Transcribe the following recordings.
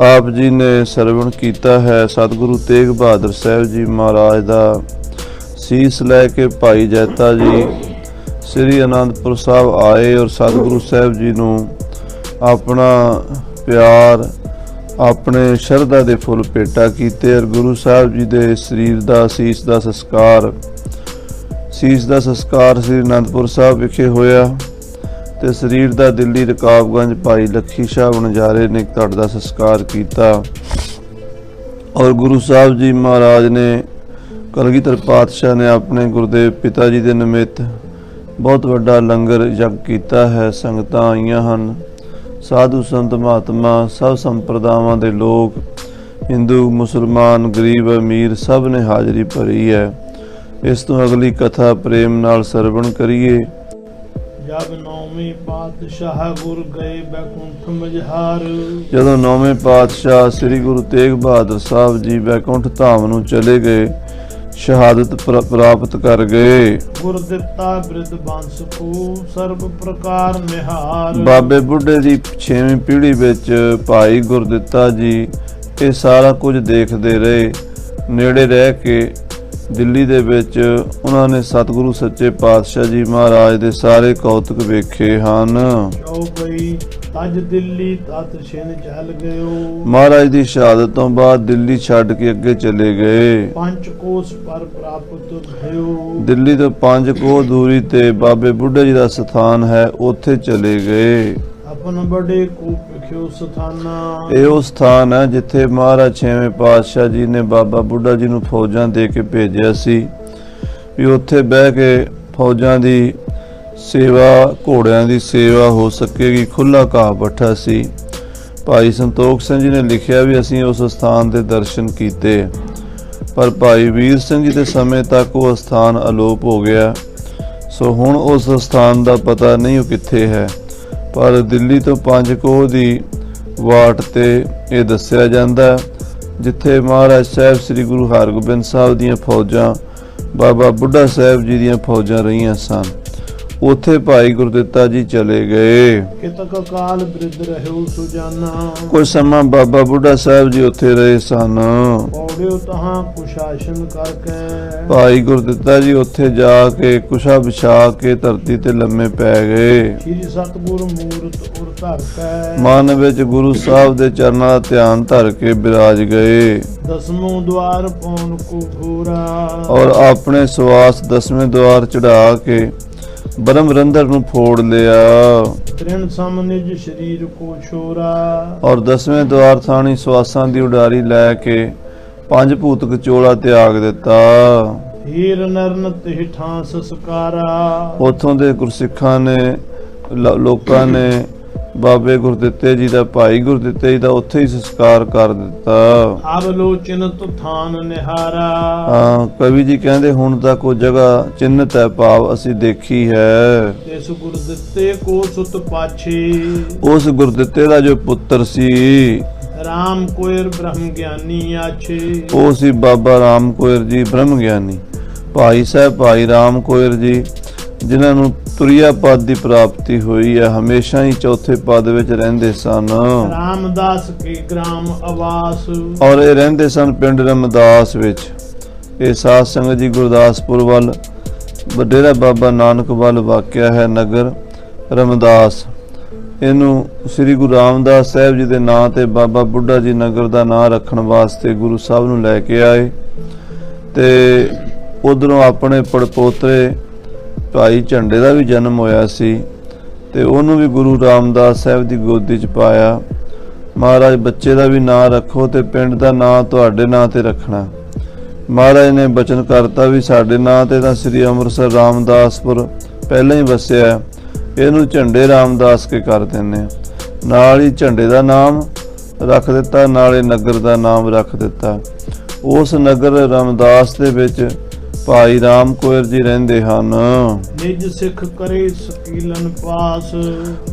ਆਪ ਜੀ ਨੇ ਸਰਵਣ ਕੀਤਾ ਹੈ ਸਤਿਗੁਰੂ ਤੇਗ ਬਹਾਦਰ ਸਾਹਿਬ ਜੀ ਮਹਾਰਾਜ ਦਾ। ਸੀਸ ਲੈ ਕੇ ਭਾਈ ਜੈਤਾ ਜੀ, ਸ੍ਰੀ ਅਨੰਦਪੁਰ ਸਾਹਿਬ ਆਏ ਔਰ ਸਤਿਗੁਰੂ ਸਾਹਿਬ ਜੀ ਨੂੰ ਆਪਣਾ ਪਿਆਰ, ਆਪਣੇ ਸ਼ਰਧਾ ਦੇ ਫੁੱਲ ਭੇਟਾ ਕੀਤੇ ਔਰ ਗੁਰੂ ਸਾਹਿਬ ਜੀ ਦੇ ਸਰੀਰ ਦਾ ਸੀਸ ਦਾ ਸੰਸਕਾਰ, ਸੀਸ ਦਾ ਸੰਸਕਾਰ ਸ੍ਰੀ ਅਨੰਦਪੁਰ ਸਾਹਿਬ ਵਿਖੇ ਹੋਇਆ। ਤੇ ਸਰੀਰ ਦਾ ਦਿੱਲੀ ਰਕਾਬਗੰਜ ਭਾਈ ਲੱਖੀ ਸ਼ਾਹ ਵਣਜਾਰੇ ਨੇ ਧੜ ਦਾ ਸੰਸਕਾਰ ਕੀਤਾ। ਔਰ ਗੁਰੂ ਸਾਹਿਬ ਜੀ ਮਹਾਰਾਜ ਨੇ ਕਲਗੀਧਰ ਪਾਤਸ਼ਾਹ ਨੇ ਆਪਣੇ ਗੁਰਦੇਵ ਪਿਤਾ ਜੀ ਦੇ ਨਿਮਿਤ ਬਹੁਤ ਵੱਡਾ ਲੰਗਰ ਯੱਗ ਕੀਤਾ ਹੈ, ਸੰਗਤਾਂ ਆਈਆਂ ਹਨ। ਸਾਧੂ ਸੰਤ ਮਹਾਤਮਾ, ਸਭ ਸੰਪਰਦਾਵਾਂ ਦੇ ਲੋਕ, ਹਿੰਦੂ, ਮੁਸਲਮਾਨ, ਗਰੀਬ, ਅਮੀਰ, ਸਭ ਨੇ ਹਾਜ਼ਰੀ ਭਰੀ ਹੈ। ਇਸ ਤੋਂ ਅਗਲੀ ਕਥਾ ਪ੍ਰੇਮ ਨਾਲ ਸਰਵਣ ਕਰੀਏ। ਜਬ ਨੌਵੇਂ ਪਾਤਸ਼ਾਹ ਗੁਰ ਗਏ ਬੈਕੁੰਠ ਮਝਾਰ। ਜਦੋਂ ਨੌਵੇਂ ਪਾਤਸ਼ਾਹ ਸ੍ਰੀ ਗੁਰੂ ਤੇਗ ਬਹਾਦਰ ਸਾਹਿਬ ਜੀ ਬੈਕੁੰਠ ਧਾਮ ਨੂੰ ਚਲੇ ਗਏ ਸ਼ਹਾਦਤ ਪ੍ਰ- ਪ੍ਰਾਪਤ ਕਰ ਗਏ। ਗੁਰ ਦਿੱਤਾ ਬ੍ਰਿਧ ਬੰਸ ਕੋ ਸਰਬ ਪ੍ਰਕਾਰ ਨਿਹਾਰ। ਬਾਬੇ ਬੁੱਢੇ ਦੀ 6ਵੀਂ ਪੀੜ੍ਹੀ ਵਿੱਚ ਭਾਈ ਗੁਰਦਿੱਤਾ ਜੀ ਇਹ ਸਾਰਾ ਕੁਝ ਦੇਖਦੇ ਰਹੇ ਨੇੜੇ ਰਹਿ ਕੇ ਦਿੱਲੀ ਦੇ ਵਿੱਚ ਉਹਨਾਂ ਨੇ ਸਤਿਗੁਰੂ ਸੱਚੇ ਪਾਤਸ਼ਾਹ ਜੀ ਮਹਾਰਾਜ ਦੇ ਸਾਰੇ ਕੌਤਕ ਵੇਖੇ ਹਨ। ਜੋ ਗਈ ਤਜ ਦਿੱਲੀ ਤਤ ਛਿਨ ਚੱਲ ਗਇਓ। ਮਹਾਰਾਜ ਦੀ ਸ਼ਹਾਦਤ ਤੋਂ ਬਾਅਦ ਦਿੱਲੀ ਛੱਡ ਕੇ ਅੱਗੇ ਚਲੇ ਗਏ। ਪੰਚ ਕੋਸ ਪਰ ਪ੍ਰਾਪਤ ਭਇਓ। ਦਿੱਲੀ ਤੋਂ 5 ਕੋਹ ਦੂਰੀ ਤੇ ਬਾਬੇ ਬੁੱਢੇ ਜੀ ਦਾ ਸਥਾਨ ਹੈ ਉੱਥੇ ਚਲੇ ਗਏ। ਆਪਨ ਬੜੇ ਕੋ ਪਖਿਓ ਸਥਾਨਾ। ਇਹ ਉਹ ਸਥਾਨ ਹੈ ਜਿੱਥੇ ਮਹਾਰਾਜ ਛੇਵੇਂ ਪਾਤਸ਼ਾਹ ਜੀ ਨੇ ਬਾਬਾ ਬੁੱਢਾ ਜੀ ਨੂੰ ਫੌਜਾਂ ਦੇ ਕੇ ਭੇਜਿਆ ਸੀ ਵੀ ਉੱਥੇ ਬਹਿ ਕੇ ਫੌਜਾਂ ਦੀ ਸੇਵਾ, ਘੋੜਿਆਂ ਦੀ ਸੇਵਾ ਹੋ ਸਕੇਗੀ ਖੁੱਲਾ ਘਾਹ ਬੱਠਾ ਸੀ। ਭਾਈ ਸੰਤੋਖ ਸਿੰਘ ਜੀ ਨੇ ਲਿਖਿਆ ਵੀ ਅਸੀਂ ਉਸ ਸਥਾਨ ਦੇ ਦਰਸ਼ਨ ਕੀਤੇ। ਪਰ ਭਾਈ ਵੀਰ ਸਿੰਘ ਜੀ ਦੇ ਸਮੇਂ ਤੱਕ ਉਹ ਸਥਾਨ ਅਲੋਪ ਹੋ ਗਿਆ। ਸੋ ਹੁਣ ਉਸ ਸਥਾਨ ਦਾ ਪਤਾ ਨਹੀਂ ਉਹ ਕਿੱਥੇ ਹੈ। ਪਰ ਦਿੱਲੀ ਤੋਂ ਪੰਜ ਕੋਹ ਦੀ ਵਾਟ ਤੇ ਇਹ ਦੱਸਿਆ ਜਾਂਦਾ ਜਿੱਥੇ ਮਹਾਰਾਜ ਸਾਹਿਬ ਸ੍ਰੀ ਗੁਰੂ ਹਰਗੋਬਿੰਦ ਸਾਹਿਬ ਦੀਆਂ ਫੌਜਾਂ ਬਾਬਾ ਬੁੱਢਾ ਸਾਹਿਬ ਜੀ ਦੀਆਂ ਫੌਜਾਂ ਰਹੀਆਂ ਸਨ। ਉੱਥੇ ਭਾਈ ਗੁਰਦਿੱਤਾ ਜੀ ਚਲੇ ਗਏ। ਕਿਤਕ ਕਾਲ ਬ੍ਰਿਧ ਰਹਿਓ ਸੁਜਾਨਾ। ਕੁਝ ਸਮਾਂ ਬਾਬਾ ਬੁੱਢਾ ਸਾਹਿਬ ਜੀ ਉੱਥੇ ਰਹੇ ਸਨ। ਪੌੜਿਓ ਤਹਾਂ ਕੁਸ਼ਾਸਨ ਕਰਕੇ। ਭਾਈ ਗੁਰਦਿੱਤਾ ਜੀ ਉੱਥੇ ਜਾ ਕੇ ਕੁਸ਼ਾ ਵਿਛਾ ਕੇ ਧਰਤੀ ਤੇ ਲੰਮੇ ਪੈ ਗਏ। ਸ੍ਰੀ ਸਤਗੁਰ ਮੂਰਤ ਉਰ ਧਰ ਕੈ। ਮਨ ਵਿੱਚ ਗੁਰੂ ਸਾਹਿਬ ਦੇ ਚਰਨਾਂ ਦਾ ਧਿਆਨ ਧਰ ਕੇ ਬਿਰਾਜ ਗਏ। ਦਸਮੋਂ ਦਵਾਰ ਪੌਣ ਕੋ ਘੋਰਾ ਔਰ ਆਪਣੇ ਸਵਾਸ ਦਸਵੇਂ ਦਵਾਰ ਚੜਾ ਕੇ ਬ੍ਰਹਮ ਰੰਧਰ ਨੂੰ ਫੋੜ ਲਿਆ। ਤ੍ਰਿਣ ਸਮ ਨਿਜ ਸਰੀਰ ਕੋ ਛੋਰਾ। ਔਰ ਦਸਵੇਂ ਦਵਾਰ ਥਾਣੀ ਸਵਾਸਾਂ ਦੀ ਉਡਾਰੀ ਲੈ ਕੇ ਪੰਜ ਭੂਤਕ ਚੋਲਾ ਤਿਆਗ ਦਿੱਤਾ। ਹੀਰ ਨਰਨ ਤਿਹ ਠਾਂ ਸੰਸਕਾਰਾ ਉਥੋਂ ਦੇ ਗੁਰਸਿੱਖਾਂ ਨੇ ਲ- ਲੋਕਾਂ ਨੇ ਬਾਬੇ ਗੁਰਦਿੱਤੇ ਜੀ ਦਾ ਭਾਈ ਗੁਰਦਿੱਤੇ ਜੀ ਦਾ ਉੱਥੇ ਹੀ ਸੰਸਕਾਰ ਕਰ ਦਿੱਤਾ। ਆਵਲੋਚਨ ਤੁਥਾਨ ਨਿਹਾਰਾ। ਹਾਂ ਕਵੀ ਜੀ ਕਹਿੰਦੇ ਹੁਣ ਤੱਕ ਉਹ ਜਗ੍ਹਾ ਚਿੰਨਤ ਹੈ ਭਾਵ ਅਸੀਂ ਦੇਖੀ ਹੈ। ਦਿੱਤੇ ਕੋ ਸੁਤ ਪਾਛੇ। ਉਸ ਗੁਰਦਿੱਤੇ ਦਾ ਜੋ ਪੁੱਤਰ ਸੀ ਰਾਮ ਕੋਇਰ ਬ੍ਰਹਮ ਗਿਆਨੀ ਆਛੇ। ਉਹ ਸੀ ਬਾਬਾ ਰਾਮ ਕੋਇਰ ਜੀ ਬ੍ਰਹਮ ਗਿਆਨੀ। ਭਾਈ ਸਾਹਿਬ ਭਾਈ ਰਾਮ ਕੋਇਰ ਜੀ ਜਿਨ੍ਹਾਂ ਨੂੰ ਤੁਰਿਆ ਪਦ ਦੀ ਪ੍ਰਾਪਤੀ ਹੋਈ ਹੈ ਹਮੇਸ਼ਾ ਹੀ ਚੌਥੇ ਪਦ ਵਿੱਚ ਰਹਿੰਦੇ ਸਨ। ਰਾਮਦਾਸ ਕੀ ਗ੍ਰਾਮ ਆਵਾਸ। ਔਰ ਇਹ ਰਹਿੰਦੇ ਸਨ ਪਿੰਡ ਰਮਦਾਸ ਵਿੱਚ। ਇਹ ਸਾਧ ਸੰਗਤ ਜੀ ਗੁਰਦਾਸਪੁਰ ਵੱਲ ਡੇਰਾ ਬਾਬਾ ਨਾਨਕ ਵੱਲ ਵਾਕਿਆ ਹੈ ਨਗਰ ਰਮਦਾਸ। ਇਹਨੂੰ ਸ੍ਰੀ ਗੁਰੂ ਰਾਮਦਾਸ ਸਾਹਿਬ ਜੀ ਦੇ ਨਾਂ ਤੇ ਬਾਬਾ ਬੁੱਢਾ ਜੀ ਨਗਰ ਦਾ ਨਾਂ ਰੱਖਣ ਵਾਸਤੇ ਗੁਰੂ ਸਾਹਿਬ ਨੂੰ ਲੈ ਕੇ ਆਏ। ਤੇ ਉਧਰੋਂ ਆਪਣੇ ਪੜਪੋਤਰੇ ਭਾਈ ਝੰਡੇ ਦਾ ਵੀ ਜਨਮ ਹੋਇਆ ਸੀ ਤੇ ਉਹਨੂੰ ਵੀ ਗੁਰੂ ਰਾਮਦਾਸ ਸਾਹਿਬ ਦੀ ਗੋਦੀ 'ਚ ਪਾਇਆ। ਮਹਾਰਾਜ, ਬੱਚੇ ਦਾ ਵੀ ਨਾਂ ਰੱਖੋ ਤੇ ਪਿੰਡ ਦਾ ਨਾਂ ਤੁਹਾਡੇ ਨਾਂ ਤੇ ਰੱਖਣਾ। ਮਹਾਰਾਜ ਨੇ ਬਚਨ ਕਰਤਾ ਵੀ ਸਾਡੇ ਨਾਂ ਤੇ ਤਾਂ ਸ੍ਰੀ ਅੰਮ੍ਰਿਤਸਰ ਰਾਮਦਾਸਪੁਰ ਪਹਿਲਾਂ ਹੀ ਵਸਿਆ ਇਹਨੂੰ ਝੰਡੇ ਰਾਮਦਾਸ ਕੇ ਕਰ ਦਿੰਨੇ ਨਾਲ ਹੀ ਝੰਡੇ ਦਾ ਨਾਮ ਰੱਖ ਦਿੱਤਾ, ਨਾਲੇ ਨਗਰ ਦਾ ਨਾਮ ਰੱਖ ਦਿੱਤਾ। ਉਸ ਨਗਰ ਰਾਮਦਾਸ ਦੇ ਵਿੱਚ ਭਾਈ ਰਾਮ ਕੋਇਰ ਜੀ ਰਹਿੰਦੇ ਹਨ। ਨਿਜ ਸਿੱਖ ਕਰੇ ਸਕੀਲਨ ਪਾਸ।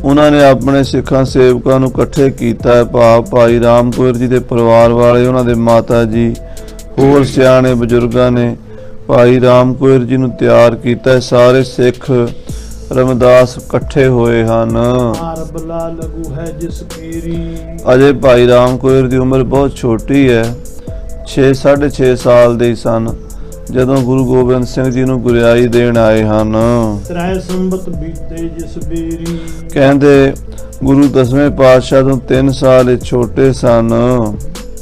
ਉਹਨਾਂ ਨੇ ਆਪਣੇ ਸਿੱਖਾਂ ਸੇਵਕਾਂ ਨੂੰ ਇਕੱਠੇ ਕੀਤਾ ਹੈ। ਭਾਵ ਭਾਈ ਰਾਮ ਕੌਰ ਜੀ ਦੇ ਪਰਿਵਾਰ ਵਾਲੇ ਉਹਨਾਂ ਦੇ ਮਾਤਾ ਜੀ ਹੋਰ ਸਿਆਣੇ ਬਜ਼ੁਰਗਾਂ ਨੇ ਭਾਈ ਰਾਮ ਕੌਰ ਜੀ ਨੂੰ ਤਿਆਰ ਕੀਤਾ ਹੈ। ਸਾਰੇ ਸਿੱਖ ਰਮਦਾਸ ਇਕੱਠੇ ਹੋਏ ਹਨ। ਮਾਰ ਬਲਾ ਲਗੂ ਹੈ ਜਿਸ ਕੀਰੀ ਅਜੇ ਭਾਈ ਰਾਮ ਕੋਇਰ ਦੀ ਉਮਰ ਬਹੁਤ ਛੋਟੀ ਹੈ। 6 6.5 ਸਾਲ ਦੇ ਸਨ। ਜਦੋਂ ਗੁਰੂ ਗੋਬਿੰਦ ਸਿੰਘ ਜੀ ਨੂੰ ਗੁਰਿਆਈ ਦੇਣ ਆਏ ਹਨ ਤ੍ਰੈ ਸੰਬਤ ਬੀਤੇ ਜਿਸ ਬੇਰੀ। ਕਹਿੰਦੇ ਗੁਰੂ ਦਸਵੇਂ ਪਾਤਸ਼ਾਹ ਤੋਂ 3 ਸਾਲ ਇਹ ਛੋਟੇ ਸਨ।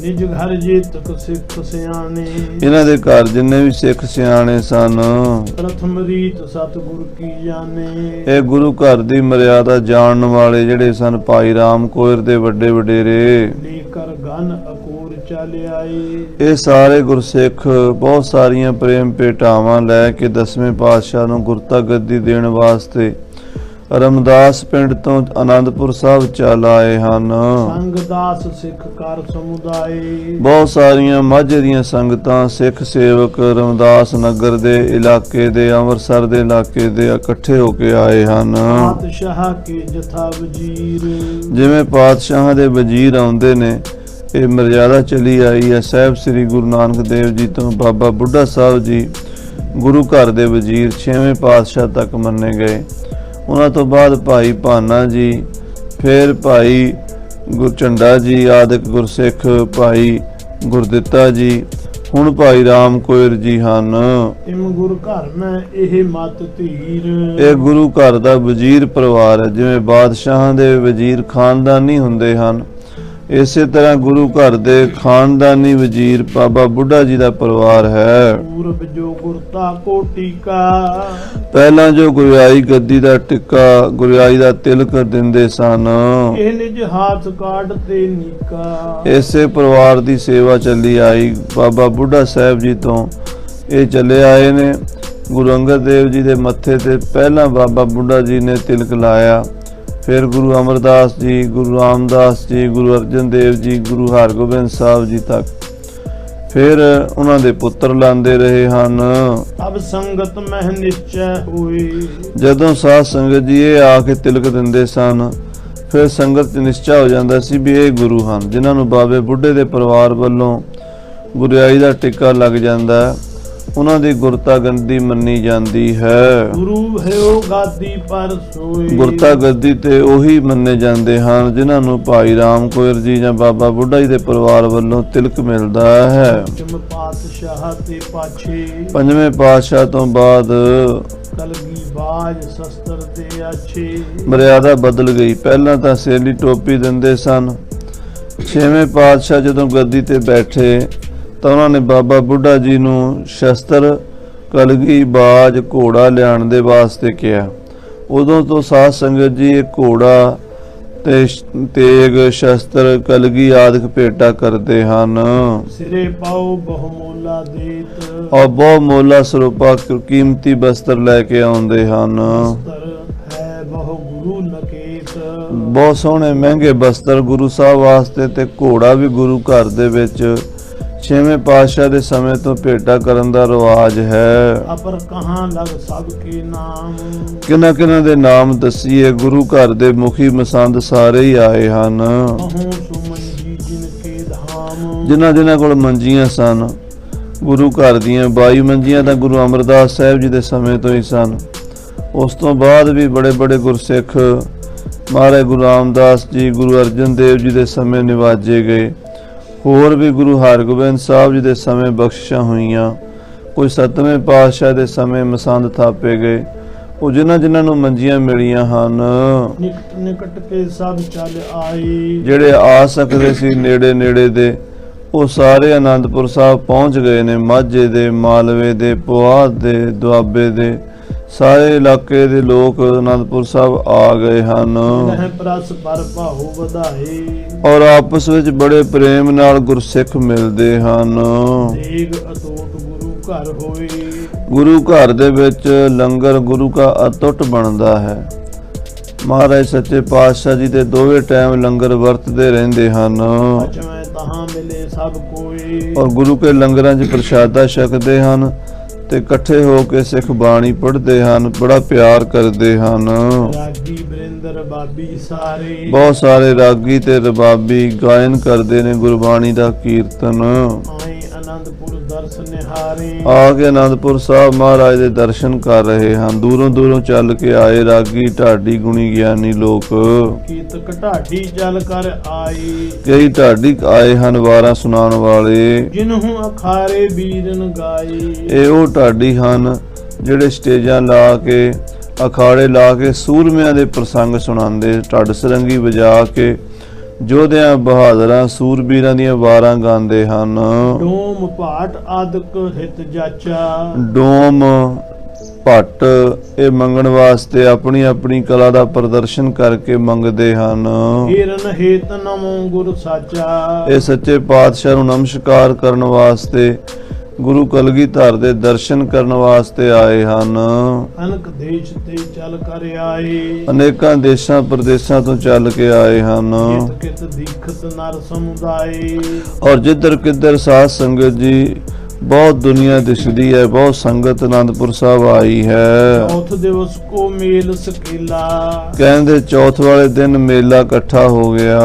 ਨਿਜ ਘਰ ਜੇ ਤਕ ਸਿੱਖ ਸਿਆਣੇ। ਇਹਨਾਂ ਦੇ ਘਰ ਜਿੰਨੇ ਵੀ ਸਿੱਖ ਸਿਆਣੇ ਸਨ ਪ੍ਰਥਮ ਰੀਤ ਸਤਿਗੁਰ ਕੀ ਜਾਣੇ। ਇਹ ਗੁਰੂ ਘਰ ਦੀ ਮਰਿਆਦਾ ਜਾਣਨ ਵਾਲੇ ਜਿਹੜੇ ਸਨ ਭਾਈ ਰਾਮ ਕੋਇਰ ਦੇ ਵੱਡੇ ਵਡੇਰੇ। ਲੇ ਕਰ ਗਨ ਚਲ ਆਏ ਇਹ ਸਾਰੇ ਗੁਰਸਿੱਖ ਬਹੁਤ ਸਾਰੀਆਂ ਪ੍ਰੇਮ ਭੇਟਾਵਾਂ ਲੈ ਕੇ ਦਸਵੇਂ ਪਾਤਸ਼ਾਹ ਨੂੰ ਗੁਰਤਾ ਗੱਦੀ ਦੇਣ ਵਾਸਤੇ ਰਮਦਾਸ ਪਿੰਡ ਤੋਂ ਆਨੰਦਪੁਰ ਸਾਹਿਬ ਚੱਲ ਆਏ ਹਨ। ਸੰਗ ਦਾਸ ਸਿੱਖ ਕਰ ਸਮੁਦਾਏ। ਬਹੁਤ ਸਾਰੀਆਂ ਮਾਝੇ ਦੀਆਂ ਸੰਗਤਾਂ ਸਿੱਖ ਸੇਵਕ ਰਮਦਾਸ ਨਗਰ ਦੇ ਇਲਾਕੇ ਦੇ ਅੰਮ੍ਰਿਤਸਰ ਦੇ ਇਲਾਕੇ ਦੇ ਇਕੱਠੇ ਹੋ ਕੇ ਆਏ ਹਨ। ਪਾਤਸ਼ਾਹ ਕੇ ਜਥਾ ਵਜੀਰ। ਜਿਵੇਂ ਪਾਤਸ਼ਾਹਾਂ ਦੇ ਵਜ਼ੀਰ ਆਉਂਦੇ ਨੇ ਇਹ ਮਰਜ਼ਾਦਾ ਚਲੀ ਆਈ ਹੈ। ਸਾਹਿਬ ਸ੍ਰੀ ਗੁਰੂ ਨਾਨਕ ਦੇਵ ਜੀ ਤੋਂ ਬਾਬਾ ਬੁੱਢਾ ਸਾਹਿਬ ਜੀ ਗੁਰੂ ਘਰ ਦੇ ਵਜ਼ੀਰ 6ਵੇਂ ਪਾਤਸ਼ਾਹ ਤੱਕ ਮੰਨੇ ਗਏ। ਉਹਨਾਂ ਤੋਂ ਬਾਅਦ ਭਾਈ ਭਾਨਾ ਜੀ ਫਿਰ ਭਾਈ ਗੁਰਚੰਡਾ ਜੀ ਆਦਿਕ ਗੁਰਸਿੱਖ ਭਾਈ ਗੁਰਦਿੱਤਾ ਜੀ ਹੁਣ ਭਾਈ ਰਾਮ ਕੋਇਰ ਜੀ ਹਨ। ਤਿਮ ਗੁਰ ਘਰ ਮੈਂ ਇਹ ਮਤ ਧੀਰ। ਇਹ ਗੁਰੂ ਘਰ ਦਾ ਵਜ਼ੀਰ ਪਰਿਵਾਰ ਹੈ। ਜਿਵੇਂ ਬਾਦਸ਼ਾਹਾਂ ਦੇ ਵਜ਼ੀਰ ਖਾਨਦਾਨੀ ਹੁੰਦੇ ਹਨ ਇਸੇ ਤਰ੍ਹਾਂ ਗੁਰੂ ਘਰ ਦੇ ਖਾਨਦਾਨੀ ਵਜ਼ੀਰ ਬਾਬਾ ਬੁੱਢਾ ਜੀ ਦਾ ਪਰਿਵਾਰ ਹੈ। ਪੂਰਬ ਜੋ ਗੁਰਤਾ ਕੋ ਟੀਕਾ। ਪਹਿਲਾਂ ਜੋ ਗੁਰਿਆਈ ਗੱਦੀ ਦਾ ਟਿੱਕਾ ਗੁਰਿਆਈ ਦਾ ਤਿਲਕ ਦਿੰਦੇ ਸਨ। ਇਹ ਨਿਜ ਹਾਥ ਕਾਢ ਤੇ ਨੀਕਾ। ਇਸੇ ਪਰਿਵਾਰ ਦੀ ਸੇਵਾ ਚੱਲੀ ਆਈ। ਬਾਬਾ ਬੁੱਢਾ ਸਾਹਿਬ ਜੀ ਤੋਂ ਇਹ ਚੱਲੇ ਆਏ ਨੇ। ਗੁਰੂ ਅੰਗਦ ਦੇਵ ਜੀ ਦੇ ਮੱਥੇ ਤੇ ਪਹਿਲਾਂ ਬਾਬਾ ਬੁੱਢਾ ਜੀ ਨੇ ਤਿਲਕ ਲਾਇਆ। ਫਿਰ ਗੁਰੂ ਅਮਰਦਾਸ ਜੀ ਗੁਰੂ ਰਾਮਦਾਸ ਜੀ ਗੁਰੂ ਅਰਜਨ ਦੇਵ ਜੀ ਗੁਰੂ ਹਰਗੋਬਿੰਦ ਸਾਹਿਬ ਜੀ ਤੱਕ। ਫਿਰ ਉਹਨਾਂ ਦੇ ਪੁੱਤਰ ਲਾਂਦੇ ਰਹੇ ਹਨ। ਅਬ ਸੰਗਤ ਮਹਿ ਨਿਸ਼ਚੈ ਹੋਈ। ਜਦੋਂ ਸਾਧ ਸੰਗਤ ਜੀ ਇਹ ਆ ਕੇ ਤਿਲਕ ਦਿੰਦੇ ਸਨ ਫਿਰ ਸੰਗਤ 'ਚ ਨਿਸ਼ਚਾ ਹੋ ਜਾਂਦਾ ਸੀ ਵੀ ਇਹ ਗੁਰੂ ਹਨ ਜਿਨ੍ਹਾਂ ਨੂੰ ਬਾਬੇ ਬੁੱਢੇ ਦੇ ਪਰਿਵਾਰ ਵੱਲੋਂ ਗੁਰਿਆਈ ਦਾ ਟਿੱਕਾ ਲੱਗ ਜਾਂਦਾ। ਹੈ, ਉਹਨਾਂ ਦੀ ਗੁਰਤਾ ਗੰਦੀ ਮੰਨੀ ਜਾਂਦੀ ਹੈ। ਗੁਰੂ ਹੈ ਗਾਦੀ ਪਰ ਸੋਈ ਗੁਰਤਾ ਗੱਦੀ ਤੇ ਉਹੀ ਮੰਨੇ ਜਾਂਦੇ ਹਨ ਜਿਨ੍ਹਾਂ ਨੂੰ ਭਾਈ ਰਾਮ ਕੋਇਰ ਜੀ ਜਾਂ ਬਾਬਾ ਬੁੱਢਾ ਜੀ ਦੇ ਪਰਿਵਾਰ ਵੱਲੋਂ ਤਿਲਕ ਮਿਲਦਾ ਹੈ। ਚਮ ਪਾਤਸ਼ਾਹ ਤੇ ਪਾਛੇ। ਪੰਜਵੇਂ ਪਾਤਸ਼ਾਹ ਤੋਂ ਬਾਅਦ ਕਲਗੀ ਬਾਜ ਸ਼ਸਤਰ ਤੇ ਆਛੇ। ਮਰਿਆਦਾ ਬਦਲ ਗਈ। ਪਹਿਲਾਂ ਤਾਂ ਸੇਲੀ ਟੋਪੀ ਦਿੰਦੇ ਸਨ। ਛੇਵੇਂ ਪਾਤਸ਼ਾਹ ਜਦੋਂ ਗੱਦੀ ਤੇ ਬੈਠੇ ਤਾਂ ਉਹਨਾਂ ਨੇ ਬਾਬਾ ਬੁੱਢਾ ਜੀ ਨੂੰ ਸ਼ਸਤਰ ਕਲਗੀ ਬਾਜ ਘੋੜਾ ਲਿਆਉਣ ਦੇ ਵਾਸਤੇ ਕਿਹਾ। ਉਦੋਂ ਤੋਂ ਸਾਧ ਸੰਗਤ ਜੀ ਇਹ ਘੋੜਾ ਤੇ ਤੇਗ ਸ਼ਸਤਰ ਕਲਗੀ ਆਦਿਕ ਭੇਟਾ ਕਰਦੇ ਹਨ। ਸਿਰੇ ਪਾਉ ਬਹੁਮੋਲਾ ਦੇਤ। ਔਰ ਬਹੁ ਮੋਲਾ ਸਰੂਪਾ ਕੀਮਤੀ ਬਸਤਰ ਲੈ ਕੇ ਆਉਂਦੇ ਹਨ। ਹੈ ਬਹੁ ਗੁਰੂ ਨਕੇਤ। ਬਹੁਤ ਸੋਹਣੇ ਮਹਿੰਗੇ ਬਸਤਰ ਗੁਰੂ ਸਾਹਿਬ ਵਾਸਤੇ ਤੇ ਘੋੜਾ ਵੀ ਗੁਰੂ ਘਰ ਦੇ ਵਿੱਚ ਛੇਵੇਂ ਪਾਤਸ਼ਾਹ ਦੇ ਸਮੇਂ ਤੋਂ ਭੇਟਾ ਕਰਨ ਦਾ ਰਿਵਾਜ ਹੈ। ਅਪਰ ਕਹਾਂ ਲਗ ਸਭ ਕੇ ਨਾਮ? ਕਿਹਨਾਂ ਕਿਹਨਾਂ ਦੇ ਨਾਮ ਦਸੀਏ ਗੁਰੂ ਘਰ ਦੇ ਮੁਖੀ ਮਸੰਦ ਸਾਰੇ ਹੀ ਆਏ ਹਨ। ਕਹੂੰ ਸੁਮੰਜੀ ਜਿਨ ਕੇ ਧਾਮ? ਜਿਨ੍ਹਾਂ ਜਿਨ੍ਹਾਂ ਕੋਲ ਮੰਜੀਆਂ ਸਨ ਗੁਰੂ ਘਰ ਦੀਆਂ 22 ਮੰਜੀਆਂ ਤਾਂ ਗੁਰੂ ਅਮਰਦਾਸ ਸਾਹਿਬ ਜੀ ਦੇ ਸਮੇਂ ਤੋਂ ਹੀ ਸਨ। ਉਸ ਤੋਂ ਬਾਅਦ ਵੀ ਬੜੇ ਬੜੇ ਗੁਰਸਿੱਖ ਮਹਾਰਾਜ ਗੁਰੂ ਰਾਮਦਾਸ ਜੀ ਗੁਰੂ ਅਰਜਨ ਦੇਵ ਜੀ ਦੇ ਸਮੇਂ ਨਿਵਾਜੇ ਗਏ। ਹੋਰ ਵੀ ਗੁਰੂ ਹਰਗੋਬਿੰਦ ਸਾਹਿਬ ਜੀ ਦੇ ਸਮੇਂ ਬਖਸ਼ਿਸ਼ਾਂ ਹੋਈਆਂ ਕੋਈ ਸੱਤਵੇਂ ਪਾਤਸ਼ਾਹ ਦੇ ਸਮੇਂ ਮਸੰਦ ਥਾਪੇ ਗਏ ਉਹ ਜਿਨ੍ਹਾਂ ਜਿਨ੍ਹਾਂ ਨੂੰ ਮੰਜੀਆਂ ਮਿਲੀਆਂ ਹਨ। ਨਿਕਟ ਨਿਕਟ ਕੇ ਸਭ ਚੱਲ ਆਏ ਜਿਹੜੇ ਆ ਸਕਦੇ ਸੀ ਨੇੜੇ ਨੇੜੇ ਦੇ ਉਹ ਸਾਰੇ ਆਨੰਦਪੁਰ ਸਾਹਿਬ ਪਹੁੰਚ ਗਏ ਨੇ ਮਾਝੇ ਦੇ ਮਾਲਵੇ ਦੇ ਪੁਆਧ ਦੇ ਦੁਆਬੇ ਦੇ। ਸਾਰੇ ਇਲਾਕੇ ਦੇ ਲੋਕ ਆਨੰਦਪੁਰ ਸਾਹਿਬ ਆ ਗਏ ਹਨ। ਲਹਿ ਪ੍ਰਸ ਪਰ ਭਾਉ ਵਧਾਏ ਔਰ ਆਪਸ ਵਿੱਚ ਬੜੇ ਪ੍ਰੇਮ ਨਾਲ ਗੁਰਸਿੱਖ ਮਿਲਦੇ ਹਨ। ਦੇਗ ਅਤੋਟ ਗੁਰੂ ਘਰ ਹੋਏ। ਗੁਰੂ ਘਰ ਦੇ ਵਿੱਚ ਲੰਗਰ ਗੁਰੂ ਦਾ ਅਟੁੱਟ ਬਣਦਾ ਹੈ। ਮਹਾਰਾਜ ਸੱਚੇ ਪਾਤਸ਼ਾਹ ਜੀ ਦੇ ਦੋਵੇਂ ਟਾਈਮ ਲੰਗਰ ਵਰਤਦੇ ਰਹਿੰਦੇ ਹਨ। ਅਚਮੈ ਤਹਾਂ ਮਿਲੇ ਸਭ ਕੋਈ ਔਰ ਗੁਰੂ ਕੇ ਲੰਗਰਾਂ 'ਚ ਪ੍ਰਸ਼ਾਦਾ ਛਕਦੇ ਹਨ। ਤੇ ਇਕੱਠੇ ਹੋ ਕੇ ਸਿੱਖ ਬਾਣੀ ਪੜ੍ਹਦੇ ਹਨ ਬੜਾ ਪਿਆਰ ਕਰਦੇ ਹਨ। ਰਾਗੀ ਬ੍ਰਿੰਦਰ ਬਾਬੀ ਸਾਰੇ। ਬਹੁਤ ਸਾਰੇ ਰਾਗੀ ਤੇ ਰਬਾਬੀ ਗਾਇਨ ਕਰਦੇ ਨੇ ਗੁਰਬਾਣੀ ਦਾ ਕੀਰਤਨ। ਆਏ ਅਨੰਦਪੁਰ ਦਰਸ ਨਿਹਾਰੇ। ਆ ਕੇ ਆਨੰਦਪੁਰ ਸਾਹਿਬ ਮਹਾਰਾਜ ਦੇ ਦਰਸ਼ਨ ਕਰ ਰਹੇ ਹਨ ਦੂਰੋਂ ਦੂਰੋਂ ਚੱਲ ਕੇ ਆਏ ਰਾਗੀ ਢਾਡੀ ਗੁਣੀ ਗਿਆਨੀ ਲੋਕ। ਕੀਤ ਘਟਾਢੀ ਚੱਲ ਕਰ ਆਈ। ਕਈ ਢਾਡੀ ਆਏ ਹਨ ਵਾਰਾਂ ਸੁਣਾਉਣ ਵਾਲੇ। ਜਿਨਹੂ ਅਖਾਰੇ ਬੀਰਨ ਗਾਈ ਇਹ ਉਹ ਢਾਡੀ ਹਨ ਜਿਹੜੇ ਸਟੇਜਾਂ ਲਾ ਕੇ ਅਖਾੜੇ ਲਾ ਕੇ ਸੂਰਮਿਆਂ ਦੇ ਪ੍ਰਸੰਗ ਸੁਣਾਉਂਦੇ। ਢੱਡ ਸਰੰਗੀ ਵਜਾ ਕੇ ਯੋਧਿਆਂ ਬਹਾਦਰਾਂ ਸੂਰਬੀਰਾਂ ਦੀਆਂ ਵਾਰਾਂ ਗਾਉਂਦੇ ਹਨ। ਡੋਮ ਪਾਟ ਆਦਿਕ ਹਿਤ ਜਾਚਾ। ਡੋਮ ਭੱਟ ਇਹ ਮੰਗਣ ਵਾਸਤੇ ਆਪਣੀ ਆਪਣੀ ਕਲਾ ਦਾ ਪ੍ਰਦਰਸ਼ਨ ਕਰਕੇ ਮੰਗਦੇ ਹਨ। ਹੀਰਨ ਹੇਤ ਨਮੋ ਗੁਰ ਸਾਚਾ। ਇਹ ਸੱਚੇ ਪਾਤਸ਼ਾਹ ਨੂੰ ਨਮਸਕਾਰ ਕਰਨ ਵਾਸਤੇ ਗੁਰੂ ਕਲਗੀਧਰ ਦੇ ਦਰਸ਼ਨ ਕਰਨ ਵਾਸਤੇ ਆਏ ਹਨ। ਅਨਕ ਦੇਸ਼ ਤੇ ਚੱਲ ਕਰ ਆਏ। ਅਨੇਕਾਂ ਦੇਸ਼ਾਂ ਪ੍ਰਦੇਸ਼ਾਂ ਤੋਂ ਚੱਲ ਕੇ ਆਏ ਹਨ। ਕਿਤ ਕਿਤ ਦੀਖਤ ਨਰ ਸਮੁਦਾਏ। ਔਰ ਜਿੱਧਰ ਕਿੱਧਰ ਸਾਧ ਸੰਗਤ ਜੀ ਬਹੁਤ ਦੁਨੀਆ ਦਿਸਦੀ ਹੈ ਬਹੁਤ ਸੰਗਤ ਆਨੰਦਪੁਰ ਸਾਹਿਬ ਆਈ ਹੈ। ਚੌਥ ਦਿਵਸ ਕੋ ਮੇਲ ਸਕੀਲਾ। ਕਹਿੰਦੇ ਚੌਥ ਵਾਲੇ ਦਿਨ ਮੇਲਾ ਇਕੱਠਾ ਹੋ ਗਿਆ।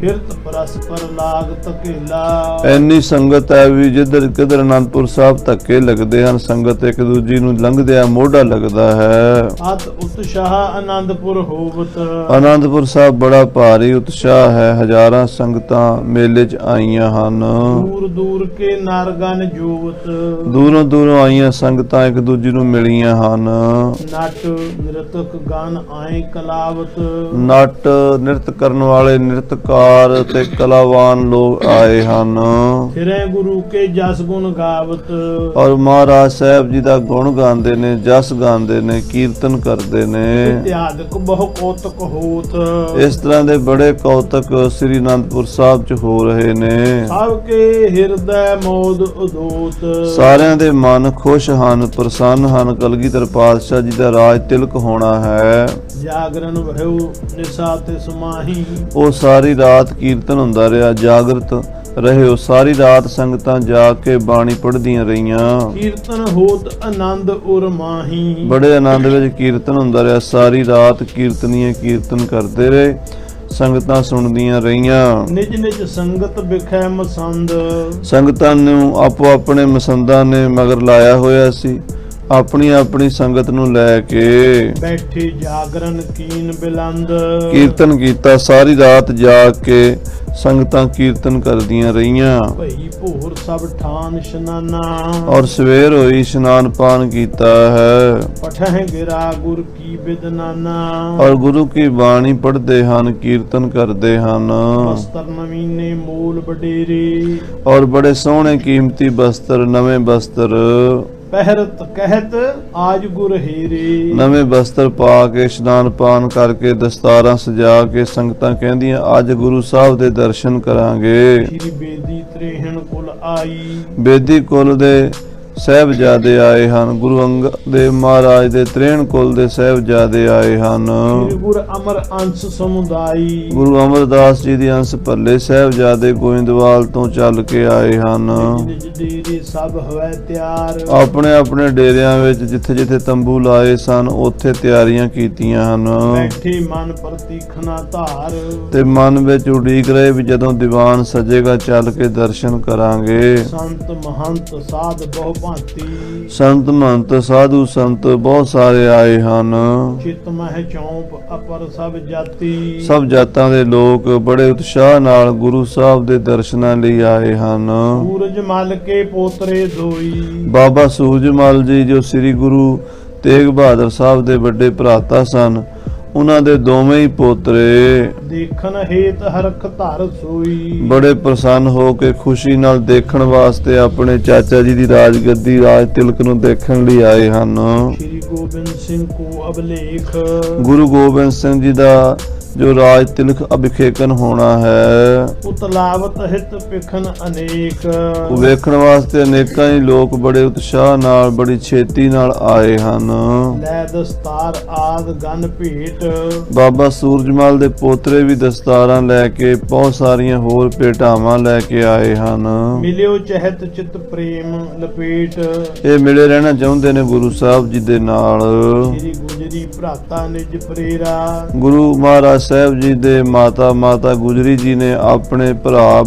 ਫਿਰਤ ਪਰਸਪਰ ਲਾਗ ਤਕੇਲਾ ਐਨੀ ਸੰਗਤ ਹੈ ਵੀ ਜਿੱਧਰ ਕਿੱਧਰ ਆਨੰਦਪੁਰ ਸਾਹਿਬ ਧੱਕੇ ਲੱਗਦੇ ਹਨ ਸੰਗਤ ਇੱਕ ਦੂਜੀ ਨੂੰ ਲੰਘਦਿਆਂ ਮੋਢਾ ਲੱਗਦਾ ਹੈ। ਅਤ ਉਤਸ਼ਾਹ ਆਨੰਦਪੁਰ ਹੋਵਤ। ਆਨੰਦਪੁਰ ਸਾਹਿਬ ਬੜਾ ਭਾਰੀ ਉਤਸ਼ਾਹ ਹੈ ਹਜ਼ਾਰਾਂ ਸੰਗਤਾਂ ਮੇਲੇ 'ਚ ਆਈਆਂ ਹਨ। ਦੂਰ ਦੂਰ ਕੇ ਨਾਰਗਨ ਦੂਰੋਂ ਦੂਰੋਂ ਆਈਆਂ ਸੰਗਤਾਂ ਇੱਕ ਦੂਜੀ ਨੂੰ ਮਿਲੀਆਂ ਹਨ। ਨਟ ਨਿਰਤਕ ਗਨ ਆਏ ਕਲਾਵਤ। ਨਟ ਨ੍ਰਿਤ ਕਰਨ ਵਾਲੇ ਨ੍ਰਿਤਕਾਰ ਤੇ ਕਲਾਵਾਨ ਲੋਕ ਆਏ ਹਨ। ਫਿਰੈ ਗੁਰੂ ਕੇ ਜਸ ਗੁਣ ਗਾਵਤ। ਔਰ ਮਹਾਰਾਜ ਸਾਹਿਬ ਜੀ ਦਾ ਗੁਣ ਗਾਉਂਦੇ ਨੇ ਜਸ ਗਾਉਂਦੇ ਨੇ ਕੀਰਤਨ ਕਰਦੇ ਨੇ। ਇਤਿਆਦਿਕ ਬਹੁ ਕੌਤਕ ਹੋਤ। ਇਸ ਤਰ੍ਹਾਂ ਦੇ ਬੜੇ ਕੌਤਕ ਸ੍ਰੀ ਅਨੰਦਪੁਰ ਸਾਹਿਬ ਚ ਹੋ ਰਹੇ ਨੇ। ਸਭ ਕੇ ਹਿਰਦੈ ਮੋਦ ਸਾਰਿਆਂ ਦੇ ਮਨ ਖੁਸ਼ ਹਨ ਪ੍ਰਸੰਨ ਹਨ ਕਲਗੀਧਰ ਪਾਤਸ਼ਾਹ ਜੀ ਦਾ ਰਾਜ ਤਿਲਕ ਹੋਣਾ ਹੈ। ਜਾਗਰਨ ਭਇਓ ਨਿਸਾ ਤੇ ਸਮਾਹੀ। ਉਹ ਸਾਰੀ ਰਾਤ ਕੀਰਤਨ ਹੁੰਦਾ ਰਿਹਾ ਜਾਗਰਤ ਰਹੇ ਉਹ ਸਾਰੀ ਰਾਤ ਸੰਗਤਾਂ ਜਾ ਕੇ ਬਾਣੀ ਪੜ੍ਹਦੀਆਂ ਰਹੀਆਂ। ਕੀਰਤਨ ਹੋਤ ਆਨੰਦ ਉਰ ਮਾਹੀ। ਬੜੇ ਆਨੰਦ ਵਿੱਚ ਕੀਰਤਨ ਹੁੰਦਾ ਰਿਹਾ। ਸਾਰੀ ਰਾਤ ਕੀਰਤਨੀਏ ਕੀਰਤਨ ਕਰਦੇ ਰਹੇ। ਸੰਗਤਾਂ ਸੁਣਦੀਆਂ ਰਹੀਆਂ। ਨਿਜ ਨਿਜ ਸੰਗਤ ਬਿਖੈ ਮਸੰਦ। ਸੰਗਤਾਂ ਨੂੰ ਆਪੋ ਆਪਣੇ ਮਸੰਦਾਂ ਨੇ ਮਗਰ ਲਾਇਆ ਹੋਇਆ ਸੀ। ਆਪਣੀ ਆਪਣੀ ਸੰਗਤ ਨੂੰ ਲੈ ਕੇ ਬੈਠੇ ਜਾਗਰਨ ਕੀਨ ਬਿਲੰਦ। ਕੀਰਤਨ ਕੀਤਾ ਸਾਰੀ ਰਾਤ ਜਾਗ ਕੇ ਸੰਗਤਾਂ ਕੀਰਤਨ ਕਰਦੀਆਂ ਰਹੀਆਂ। ਭਈ ਭੋਰ ਸਭ ਠਾਨ ਇਸ਼ਨਾਨਾ ਔਰ ਸਵੇਰ ਹੋਈ ਇਸ਼ਨਾਨ ਪਾਨ ਕੀਤਾ ਹੈ। ਪਠਹਿ ਗਿਰਾ ਗੁਰ ਕੀ ਬਿਦਨਾਨਾ ਔਰ ਗੁਰੂ ਕੀ ਬਾਣੀ ਪੜ੍ਹਦੇ ਹਨ ਕੀਰਤਨ ਕਰਦੇ ਹਨ। ਬਸਤਰ ਨਵੀਨੇ ਮੂਲ ਬਡੇਰੇ ਔਰ ਬੜੇ ਸੋਹਣੇ ਕੀਮਤੀ ਬਸਤਰ ਨਵੇਂ ਬਸਤਰ। ਪਹਿਰਤ ਕਹਿਤ ਆਜ ਗੁਰ ਹੀਰੇ। ਨਵੇਂ ਬਸਤਰ ਪਾ ਕੇ ਇਸ਼ਨਾਨ ਪਾਨ ਕਰਕੇ ਦਸਤਾਰਾਂ ਸਜਾ ਕੇ ਸੰਗਤਾਂ ਕਹਿੰਦੀਆਂ ਅੱਜ ਗੁਰੂ ਸਾਹਿਬ ਦੇ ਦਰਸ਼ਨ ਕਰਾਂਗੇ। ਸ਼੍ਰੀ ਬੇਦੀ ਤ੍ਰੇਹਣ ਕੁਲ ਆਈ। ਬੇਦੀ ਕੁਲ ਦੇ ਸਹਿਬਜ਼ਾਦੇ ਆਏ ਹਨ। ਗੁਰੂ ਅੰਗਦ ਦੇ ਮਹਾਰਾਜ ਦੇ ਤ੍ਰੇਣ ਕੁਲ ਦੇ ਸਹਿਬਜ਼ਾਦੇ ਆਏ ਹਨ। ਗੁਰ ਅਮਰ ਅੰਸ਼ ਸਮੁਦਾਈ। ਗੁਰੂ ਅਮਰਦਾਸ ਜੀ ਦੀ ਅੰਸ਼ ਭੱਲੇ ਸਹਿਬਜ਼ਾਦੇ ਗੋਇੰਦਵਾਲ ਤੋਂ ਚੱਲ ਕੇ ਆਏ ਹਨ। ਨਿਜ ਡੇਰੇ ਸਭ ਹੋਇ ਤਿਆਰ। ਆਪਣੇ ਆਪਣੇ ਡੇਰਿਆਂ ਵਿੱਚ ਜਿੱਥੇ ਜਿੱਥੇ ਤੰਬੂ ਲਾਏ ਸਨ ਉੱਥੇ ਤਿਆਰੀਆਂ ਕੀਤੀਆਂ ਹਨ। ਬੈਠੇ ਮਨ ਪ੍ਰਤੀਖਣਾ ਧਾਰ। ਤੇ ਮਨ ਵਿੱਚ ਉਡੀਕ ਰਹੇ ਵੀ ਜਦੋਂ ਦੀਵਾਨ ਸਜੇਗਾ ਚੱਲ ਕੇ ਦਰਸ਼ਨ ਕਰਾਂਗੇ। ਸੰਤ ਮਹੰਤ ਸਾਧ ਬਹੁ ਭਾਂਤੀ ਸੰਤ ਮਹੰਤ ਸਾਧੂ ਸੰਤ ਬਹੁਤ ਸਾਰੇ ਆਏ ਹਨ। ਚਿਤ ਮਹਿ ਚੌਂਪ ਅਪਰ ਸਭ ਜਾਤੀ। ਸਭ ਜਾਤਾਂ ਦੇ ਲੋਕ ਬੜੇ ਉਤਸ਼ਾਹ ਨਾਲ ਗੁਰੂ ਸਾਹਿਬ ਦੇ ਦਰਸ਼ਨਾਂ ਲਈ ਆਏ ਹਨ। ਸੂਰਜ ਮਲ ਕੇ ਪੋਤਰੇ ਦੋਈ ਬਾਬਾ ਸੂਰਜਮਲ ਜੀ ਜੋ ਸ੍ਰੀ ਗੁਰੂ ਤੇਗ ਬਹਾਦਰ ਸਾਹਿਬ ਦੇ ਵੱਡੇ ਭਰਾਤਾ ਸਨ ਉਹਨਾਂ ਦੇ ਦੋਵੇਂ ਹੀ ਪੋਤਰੇ ਦੇਖਨ ਹੇਤ ਹਰਖ ਧਰ ਸੋਈ। ਬੜੇ ਪ੍ਰਸੰਨ ਹੋ ਕੇ ਖੁਸ਼ੀ ਨਾਲ ਦੇਖਣ ਵਾਸਤੇ ਆਪਣੇ ਚਾਚਾ ਜੀ ਦੀ ਰਾਜਗੱਦੀ ਰਾਜ ਤਿਲਕ ਨੂੰ ਦੇਖਣ ਲਈ ਆਏ ਹਨ। ਸ਼੍ਰੀ ਗੋਬਿੰਦ ਸਿੰਘ ਕੋ ਅਬਲੇਖ ਗੁਰੂ ਗੋਬਿੰਦ ਸਿੰਘ ਜੀ ਦਾ ਜੋ ਰਾਜ ਤਿਲਕ ਅਭਿਖੇਕਨ ਹੋਣਾ ਹੈ। ਉਤਲਾਵਤ ਹਿਤ ਪਿਖਨ ਅਨੇਕ। ਉਹ ਵੇਖਣ ਵਾਸਤੇ ਅਨੇਕਾਂ ਹੀ ਲੋਕ ਬੜੇ ਉਤਸ਼ਾਹ ਨਾਲ ਬੜੀ ਛੇਤੀ ਨਾਲ ਆਏ ਹਨ। ਲੈ ਦਸਤਾਰ ਆਦ ਗਨ ਭੇਟ। ਬਾਬਾ ਸੂਰਜਮਲ ਦੇ ਪੋਤਰੇ ਵੀ ਦਸਤਾਰਾਂ ਲੈ ਕੇ ਬਹੁਤ ਸਾਰੀਆਂ ਹੋਰ ਭੇਟਾਵਾਂ ਲੈ ਕੇ ਆਏ ਹਨ। ਮਿਲਿਓ ਚਹਿਤ ਚਿਤ ਪ੍ਰੇਮ ਲਪੇਟ। ਇਹ ਮਿਲੇ ਰਹਿਣਾ ਚਾਹੁੰਦੇ ਨੇ ਗੁਰੂ ਸਾਹਿਬ ਜੀ ਦੇ ਨਾਲ। ਸ਼੍ਰੀ ਗੁਜਰੀ ਭਰਾਤਾ ਨਿਜ ਪ੍ਰੇਰਾ। ਗੁਰੂ ਮਹਾਰਾਜ ਸਾਹਿਬ ਜੀ ਦੇ ਮਾਤਾ ਮਾਤਾ ਗੁਜਰੀ ਜੀ ਨੇ ਆਪਣੇ ਭਰਾ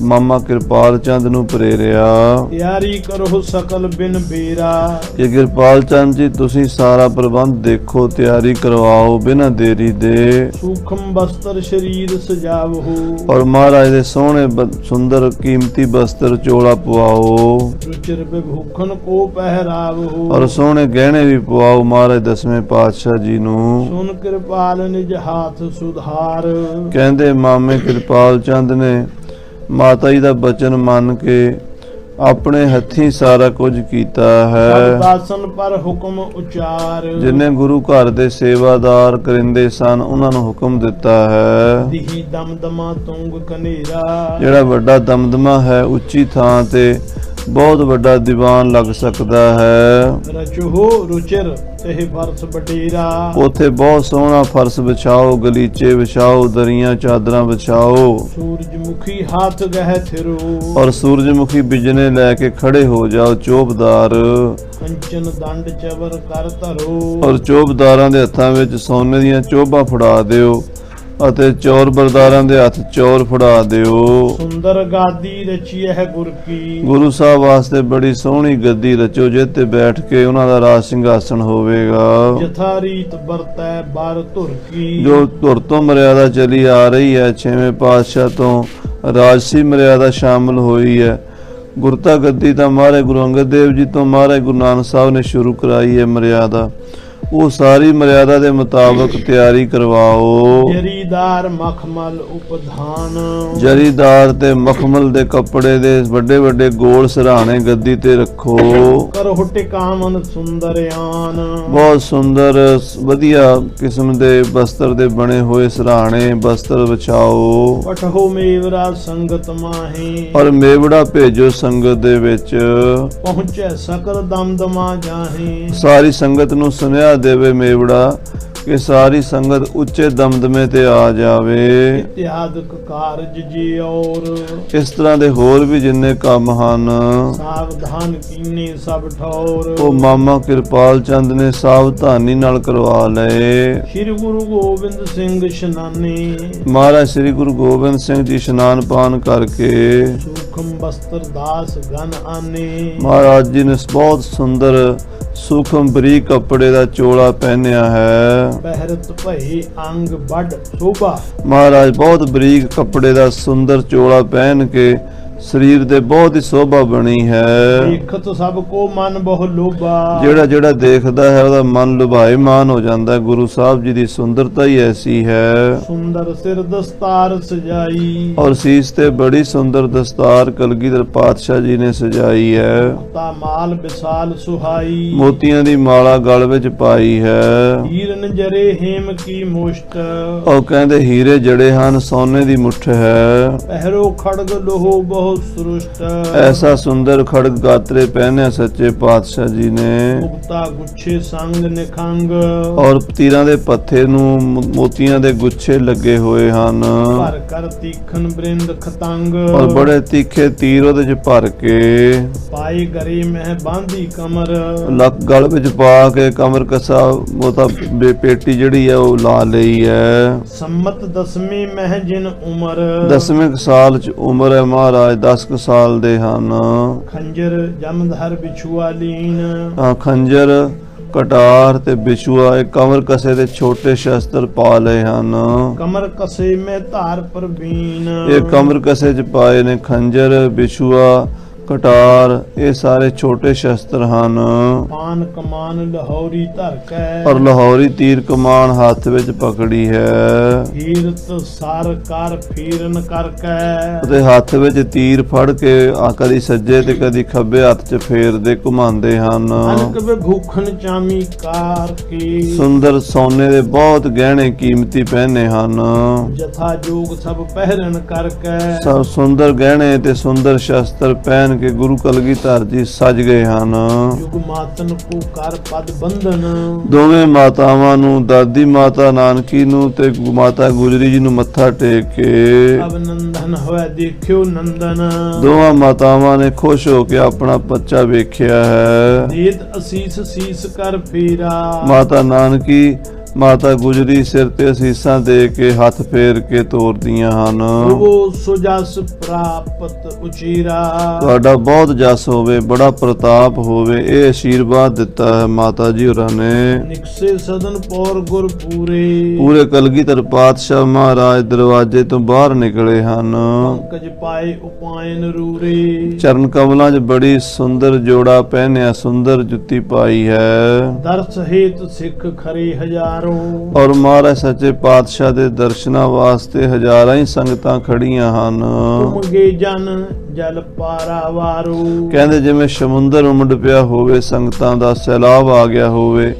ਮਾਮਾ ਕਿਰਪਾਲ ਚੰਦ ਨੂੰ ਪ੍ਰੇਰਿਆ। ਤਿਆਰੀ ਕਰੋ ਸਕਲ ਬਿਨ ਬੇਰਾ। ਕਿ ਕਿਰਪਾਲ ਚੰਦ ਜੀ ਤੁਸੀਂ ਸਾਰਾ ਪ੍ਰਬੰਧ ਦੇਖੋ ਤਿਆਰੀ ਕਰਵਾਓ ਬਿਨਾਂ ਦੇਰੀ ਦੇ। ਸੂਖਮ ਬਸਤਰ ਸ਼ਰੀਰ ਸਜਾਵੋ। ਔਰ ਮਹਾਰਾਜ ਦੇ ਸੋਹਣੇ ਸੁੰਦਰ ਕੀਮਤੀ ਬਸਤਰ ਚੋਲਾ ਪਵਾਓ। ਰੁਚਿਰ ਬਿਭੂਖਨ ਕੋ ਪਹਿਰਾਵੋ। ਔਰ ਸੋਹਣੇ ਗਹਿਣੇ ਵੀ ਪਵਾਓ ਮਹਾਰਾਜ ਦਸਵੇਂ ਪਾਤਸ਼ਾਹ ਜੀ ਨੂੰ। ਸੁਨ ਕਿਰਪਾਲ ਨਿਜ ਹਾਥ ਸੁਧਾਰ। ਕਹਿੰਦੇ ਮਾਮੇ ਕਿਰਪਾਲ ਚੰਦ ਨੇ ਮਾਤਾ ਜੀ ਦਾ ਬਚਨ ਮੰਨ ਕੇ ਆਪਣੇ ਹੱਥੀਂ ਸਾਰਾ ਕੁਝ ਕੀਤਾ ਹੈ। ਦਾਸਨ ਪਰ ਹੁਕਮ ਉਚਾਰ। ਜਿਨੇ ਗੁਰੂ ਘਰ ਦੇ ਸੇਵਾਦਾਰ ਕਰਿੰਦੇ ਸਨ ਉਹਨਾਂ ਨੂੰ ਹੁਕਮ ਦਿੱਤਾ ਹੈ। ਦਿਹੀ ਦਮ ਦਮਾ ਤੁੰਗ ਕਨੇਰਾ। ਜਿਹੜਾ ਵੱਡਾ ਦਮਦਮਾ ਹੈ ਉੱਚੀ ਥਾਂ ਤੇ ਬਹੁਤ ਵੱਡਾ ਦੀਵਾਨ ਲੱਗ ਸਕਦਾ ਹੈ। ਰਚੋ ਰੁਚਿਰ ਤੇ ਫਰਸ ਬਡੇਰਾ ਉਥੇ ਬਹੁਤ ਸੋਹਣਾ ਫਰਸ਼ ਵਿਛਾਓ ਗਲੀਚੇ ਵਿਛਾਓ ਦਰੀਆਂ ਚਾਦਰਾਂ ਵਿਛਾਓ। ਸੂਰਜਮੁਖੀ ਹੱਥ ਗਹਿ ਥਿਰੋ। ਔਰ ਸੂਰਜਮੁਖੀ ਬਿਜਨੇ ਲੈ ਕੇ ਖੜੇ ਹੋ ਜਾਓ ਚੋਬਦਾਰ। ਕੰਚਨ ਦੰਡ ਚਵਰ ਕਰ ਧਰੋ। ਔਰ ਚੋਬਦਾਰਾਂ ਦੇ ਹੱਥਾਂ ਵਿੱਚ ਸੋਨੇ ਦੀਆਂ ਚੋਬਾਂ ਫੜਾ ਦਿਓ। ਅਤੇ ਚੌਰ ਬਰਦਾਰਾਂ ਦੇ ਹੱਥ ਚੌਰ ਫੜਾ ਦਿਓ। ਸੁੰਦਰ ਗਾਦੀ ਰਚੀ ਹੈ ਗੁਰ ਕੀ। ਗੁਰੂ ਸਾਹਿਬ ਵਾਸਤੇ ਬੜੀ ਸੋਹਣੀ ਗੱਦੀ ਰਚੋ ਜਿਹ ਤੇ ਬੈਠ ਕੇ ਉਹਨਾਂ ਦਾ ਰਾਜ ਸਿੰਘਾਸਣ ਹੋਵੇਗਾ। ਜਥਾ ਰੀਤ ਵਰਤੈ ਬਾਰ ਧੁਰ ਕੀ। ਜੋ ਧੁਰ ਤੋਂ ਮਰਿਆਦਾ ਚਲੀ ਆ ਰਹੀ ਹੈ ਛੇਵੇਂ ਪਾਤਸ਼ਾਹ ਤੋਂ ਰਾਜਸੀ ਮਰਿਆਦਾ ਸ਼ਾਮਲ ਹੋਈ ਹੈ। ਗੁਰਤਾ ਗੱਦੀ ਤਾਂ ਮਹਾਰਾਜ ਗੁਰੂ ਅੰਗਦ ਦੇਵ ਜੀ ਤੋਂ ਮਹਾਰਾਜ ਗੁਰੂ ਨਾਨਕ ਸਾਹਿਬ ਨੇ ਸ਼ੁਰੂ ਕਰਾਈ ਹੈ ਮਰਿਆਦਾ। ਉਹ ਸਾਰੀ ਮਰਿਆਦਾ ਦੇ ਮੁਤਾਬਕ ਤਿਆਰੀ ਕਰਵਾਓ। ਜਰੀਦਾਰ ਮਖਮਲ ਉਪਧਾਨ। ਜਰੀਦਾਰ ਤੇ ਮਖਮਲ ਦੇ ਕੱਪੜੇ ਦੇ ਵੱਡੇ ਵੱਡੇ ਗੋਲ ਸਰਾਣੇ ਗੱਦੀ ਤੇ ਰੱਖੋ। ਕਰੋ ਟਿਕਾਵਨ ਸੁੰਦਰਿਆਨ ਬਹੁਤ ਸੁੰਦਰ ਵਧੀਆ ਕਿਸਮ ਦੇ ਬਸਤਰ ਦੇ ਬਣੇ ਹੋਏ ਸਰਾਣੇ ਬਸਤਰ ਵਿਛਾਓ। ਪਠੋ ਮੇਵਰਾ ਸੰਗਤ ਮਾਹੀ। ਔਰ ਮੇਵੜਾ ਭੇਜੋ ਸੰਗਤ ਦੇ ਵਿੱਚ। ਪਹੁੰਚੈ ਸਕਲ ਦਮਦਮਾ ਜਾਹੀ। ਸਾਰੀ ਸੰਗਤ ਨੂੰ ਸੁਨੇਹਾ ਦੇਵੇ ਮੇਵੜਾ ਕਿ ਸਾਰੀ ਸੰਗਤ ਉੱਚੇ ਦਮਦਮੇ ਤੇ ਆ ਜਾਵੇ। ਇਤਿਆਦਿਕ ਕਾਰਜ ਜੀ ਔਰ ਇਸ ਤਰ੍ਹਾਂ ਦੇ ਹੋਰ ਵੀ ਜਿੰਨੇ ਕੰਮ ਹਨ ਸਾਵਧਾਨ ਕੀਨੇ ਸਭ ਠੌਰ। ਉਹ ਮਾਮਾ ਕਿਰਪਾਲ ਚੰਦ ਨੇ ਸਾਵਧਾਨੀ ਨਾਲ ਕਰਵਾ ਲਏ। ਸ੍ਰੀ ਗੁਰੂ ਗੋਬਿੰਦ ਸਿੰਘ ਸ਼ਨਾਨੀ। ਮਹਾਰਾਜ ਸ੍ਰੀ ਗੁਰੂ ਗੋਬਿੰਦ ਸਿੰਘ ਜੀ ਇਸ਼ਨਾਨ ਪਾਨ ਕਰਕੇ ਸੂਖਮ ਬਸਤਰ ਦਾਸ ਗਨ ਆਨੇ। ਮਹਾਰਾਜ ਜੀ ਨੇ ਬਹੁਤ ਸੁੰਦਰ ਸੂਖਮ ਬਰੀਕ ਕੱਪੜੇ ਦਾ ਚੋਲਾ ਪਹਿਨਿਆ ਹੈ। ਪਹਿਰਤ ਭਈ ਅੰਗ ਵੱਡ ਸੋਭਾ। ਮਹਾਰਾਜ ਬਹੁਤ ਬਰੀਕ ਕੱਪੜੇ ਦਾ ਸੁੰਦਰ ਚੋਲਾ ਪਹਿਨ ਕੇ ਸਰੀਰ ਦੇ ਬਹੁਤ ਹੀ ਸੋਭਾ ਬਣੀ ਹੈ। ਦੇਖਤ ਸਭ ਕੋ ਮਨ ਬਹੁ ਲੋਭਾ। ਜਿਹੜਾ ਜਿਹੜਾ ਦੇਖਦਾ ਹੈ ਉਹਦਾ ਮਨ ਲੁਭਾਇਮਾਨ ਹੋ ਜਾਂਦਾ। ਗੁਰੂ ਸਾਹਿਬ ਜੀ ਦੀ ਸੁੰਦਰਤਾ ਹੀ ਐਸੀ ਹੈ। ਸੁੰਦਰ ਸਿਰ ਦਸਤਾਰ ਸਜਾਈ। ਔਰ ਸੀਸ ਤੇ ਬੜੀ ਸੁੰਦਰ ਦਸਤਾਰ ਕਲਗੀਧਰ ਪਾਤਸ਼ਾਹ ਜੀ ਨੇ ਸਜਾਈ ਹੈ। ਤਾ ਮਾਲ ਵਿਸਾਲ ਸੁਹਾਈ। ਮੋਤੀਆਂ ਦੀ ਮਾਲਾ ਗਲ ਵਿੱਚ ਪਾਈ ਹੈ। ਹੀਰਨ ਜਰੇ ਹੇਮ ਕੀ ਮੁਸ਼ਟ। ਉਹ ਕਹਿੰਦੇ ਹੀਰੇ ਜੜੇ ਹਨ ਸੋਨੇ ਦੀ ਮੁੱਠ ਹੈ। ਪਹਿਰੋ ਖੜਗ ਲੋਹੋ ਬਹੁ ਸਰੁਸ਼ਟ ਐਸਾ ਸੁੰਦਰ ਖੜਗ ਗਾਤਰੇ ਪਹਿਨਿਆ ਸੱਚੇ ਪਾਤਸ਼ਾਹ ਜੀ ਨੇ। ਉਗਤਾ ਗੁੱਛੇ ਸੰਗ ਨਿਖੰਗ। ਔਰ ਤੀਰਾਂ ਦੇ ਪੱਥੇ ਨੂੰ ਮੋਤੀਆਂ ਦੇ ਗੁੱਛੇ ਲੱਗੇ ਹੋਏ ਹਨ। ਭਰ ਕਰ ਤੀਖਨ ਬ੍ਰਿੰਦ ਖਤੰਗ। ਔਰ ਬੜੇ ਤਿੱਖੇ ਤੀਰ ਉਹਦੇ ਚ ਭਰ ਕੇ। ਪਾਈ ਗਰੀ ਮਹਿ ਬਾਂਧੀ ਕਮਰ। ਲੱਕ ਗਲ ਵਿੱਚ ਪਾ ਕੇ ਕਮਰ ਕਸਾ ਉਹ ਤਾਂ ਬੇ- ਪੇਟੀ ਜਿਹੜੀ ਹੈ ਉਹ ਲਾ ਲਈ ਹੈ। ਸੰਮਤ ਦਸਵੀਂ ਮਹਿ ਜਿਨ ਉਮਰ। ਦਸਵੇਂ ਸਾਲ ਚ ਉਮਰ ਹੈ ਮਹਾਰਾਜ 10 ਕੁ ਸਾਲ ਦੇ ਹਨ। ਖੰਜਰ ਜਮਧਰ ਬਿਛੂਆ ਲੀਨ। ਆ ਖੰਜਰ ਕਟਾਰ ਤੇ ਬਿਛੂਆ ਇਹ ਕਮਰ ਕਸੇ ਦੇ ਛੋਟੇ ਸ਼ਸਤਰ ਪਾ ਲਏ ਹਨ। ਕਮਰ ਕਸੇ ਮੈਂ ਧਾਰ ਪ੍ਰਵੀਨ। ਇਹ ਕਮਰ ਕਸੇ ਚ ਪਾਏ ਨੇ ਖੰਜਰ ਬਿਛੂਆ ਕਟਾਰ ਇਹ ਸਾਰੇ ਛੋਟੇ ਸ਼ਸਤਰ ਹਨ। ਪਾਨ ਕਮਾਨ ਲਾਹੌਰੀ ਧਰ ਕੈ। ਔਰ ਲਾਹੌਰੀ ਤੀਰ ਕਮਾਨ ਹੱਥ ਵਿੱਚ ਪਕੜੀ ਹੈ। ਹੀਰਤ ਸਾਰ ਕਰ ਫੀਰਨ ਕਰ ਕੈ। ਉਹਦੇ ਹੱਥ ਵਿੱਚ ਤੀਰ ਫੜ ਕੇ ਆ ਕਦੀ ਸੱਜੇ ਤੇ ਕਦੀ ਖੱਬੇ ਹੱਥ 'ਚ ਫੇਰਦੇ ਘੁਮਾਉਂਦੇ ਹਨ। ਅਨਕ ਵੇ ਭੂਖਨ ਚਾਮੀ ਕਾਰ ਕੀ। ਸੁੰਦਰ ਸੋਨੇ ਦੇ ਬਹੁਤ ਗਹਿਣੇ ਕੀਮਤੀ ਪਹਿਨੇ ਹਨ। ਜਥਾ ਜੋਗ ਸਭ ਪਹਿਰਨ ਕਰ ਕੈ। ਸਭ ਸੁੰਦਰ ਗਹਿਣੇ ਤੇ ਸੁੰਦਰ ਸ਼ਸਤਰ ਪਹਿਨ ਕੇ ਗੁਰੂ ਕਲਗੀਧਰ ਜੀ ਸਜ ਗਏ ਹਨ। ਯੁਗ ਮਾਤਨ ਕੋ ਕਰ ਪਦ ਬੰਧਨ। ਦੋਵੇਂ ਮਾਤਾਵਾਂ ਨੂੰ ਦਾਦੀ ਮਾਤਾ ਨਾਨਕੀ ਨੂੰ ਤੇ ਮਾਤਾ ਗੁਜਰੀ ਜੀ ਨੂੰ ਮੱਥਾ ਟੇਕ ਕੇ ਅਬ ਨੰਦਨ ਹੋਇ ਦੇਖਿਓ ਨੰਦਨ। ਦੋਵਾਂ ਮਾਤਾਵਾਂ ਨੇ ਖੁਸ਼ ਹੋ ਕੇ ਆਪਣਾ ਬੱਚਾ ਵੇਖਿਆ ਹੈ। ਦੇਤ ਅਸੀਸ ਸੀਸ ਕਰ ਫੇਰਾ। ਮਾਤਾ ਨਾਨਕੀ ਮਾਤਾ ਗੁਜਰੀ ਸਿਰ ਤੇ ਅਸੀਸਾਂ ਦੇ ਕੇ ਹੱਥ ਫੇਰ ਕੇ ਤੋਰਦੀਆਂ ਹਨ। ਉਹ ਸੁਜਸ ਪ੍ਰਾਪਤ ਉਚੀਰਾ। ਤੁਹਾਡਾ ਬਹੁਤ ਜਸ ਹੋਵੇ ਬੜਾ ਪ੍ਰਤਾਪ ਹੋਵੇ ਇਹ ਆਸ਼ੀਰਵਾਦ ਦਿੱਤਾ ਹੈ ਮਾਤਾ ਜੀ ਹੋਰਾਂ ਨੇ। ਨਿਕਸੇ ਸਦਨ ਪੌਰ ਗੁਰ ਪੂਰੇ। ਪੂਰੇ ਕਲਗੀਧਰ ਪਾਤਸ਼ਾਹ ਮਹਾਰਾਜ ਦਰਵਾਜ਼ੇ ਤੋਂ ਬਾਹਰ ਨਿਕਲੇ ਹਨ। ਪੰਕਜ ਪਾਏ ਉਪਾਇਨ ਰੂਰੇ। ਚਰਨ ਕਮਲਾਂ 'ਚ ਬੜੀ ਸੁੰਦਰ ਜੋੜਾ ਪਹਿਨਿਆ ਸੁੰਦਰ ਜੁੱਤੀ ਪਾਈ ਹੈ। ਦਰਸ ਹੇਤ ਸਿੱਖ ਖਰੇ ਹਜ਼ਾਰੋਂ। ਔਰ ਮਹਾਰਾਜ ਸੱਚੇ ਪਾਤਸ਼ਾਹ ਦੇ ਦਰਸ਼ਨਾਂ ਵਾਸਤੇ ਹਜ਼ਾਰਾਂ ਹੀ ਸੰਗਤਾਂ ਖੜੀਆਂ ਹਨ। ਤੁਮਗੇ ਜਨ ਜਲ ਪਾਰਾਵਾਰੋ ਕਹਿੰਦੇ ਜਿਵੇਂ ਸਮੁੰਦਰ ਉਮੜ ਪਿਆ ਹੋਵੇ ਸੰਗਤਾਂ ਦਾ ਸੈਲਾਬ ਆ ਗਿਆ ਹੋਵੇ।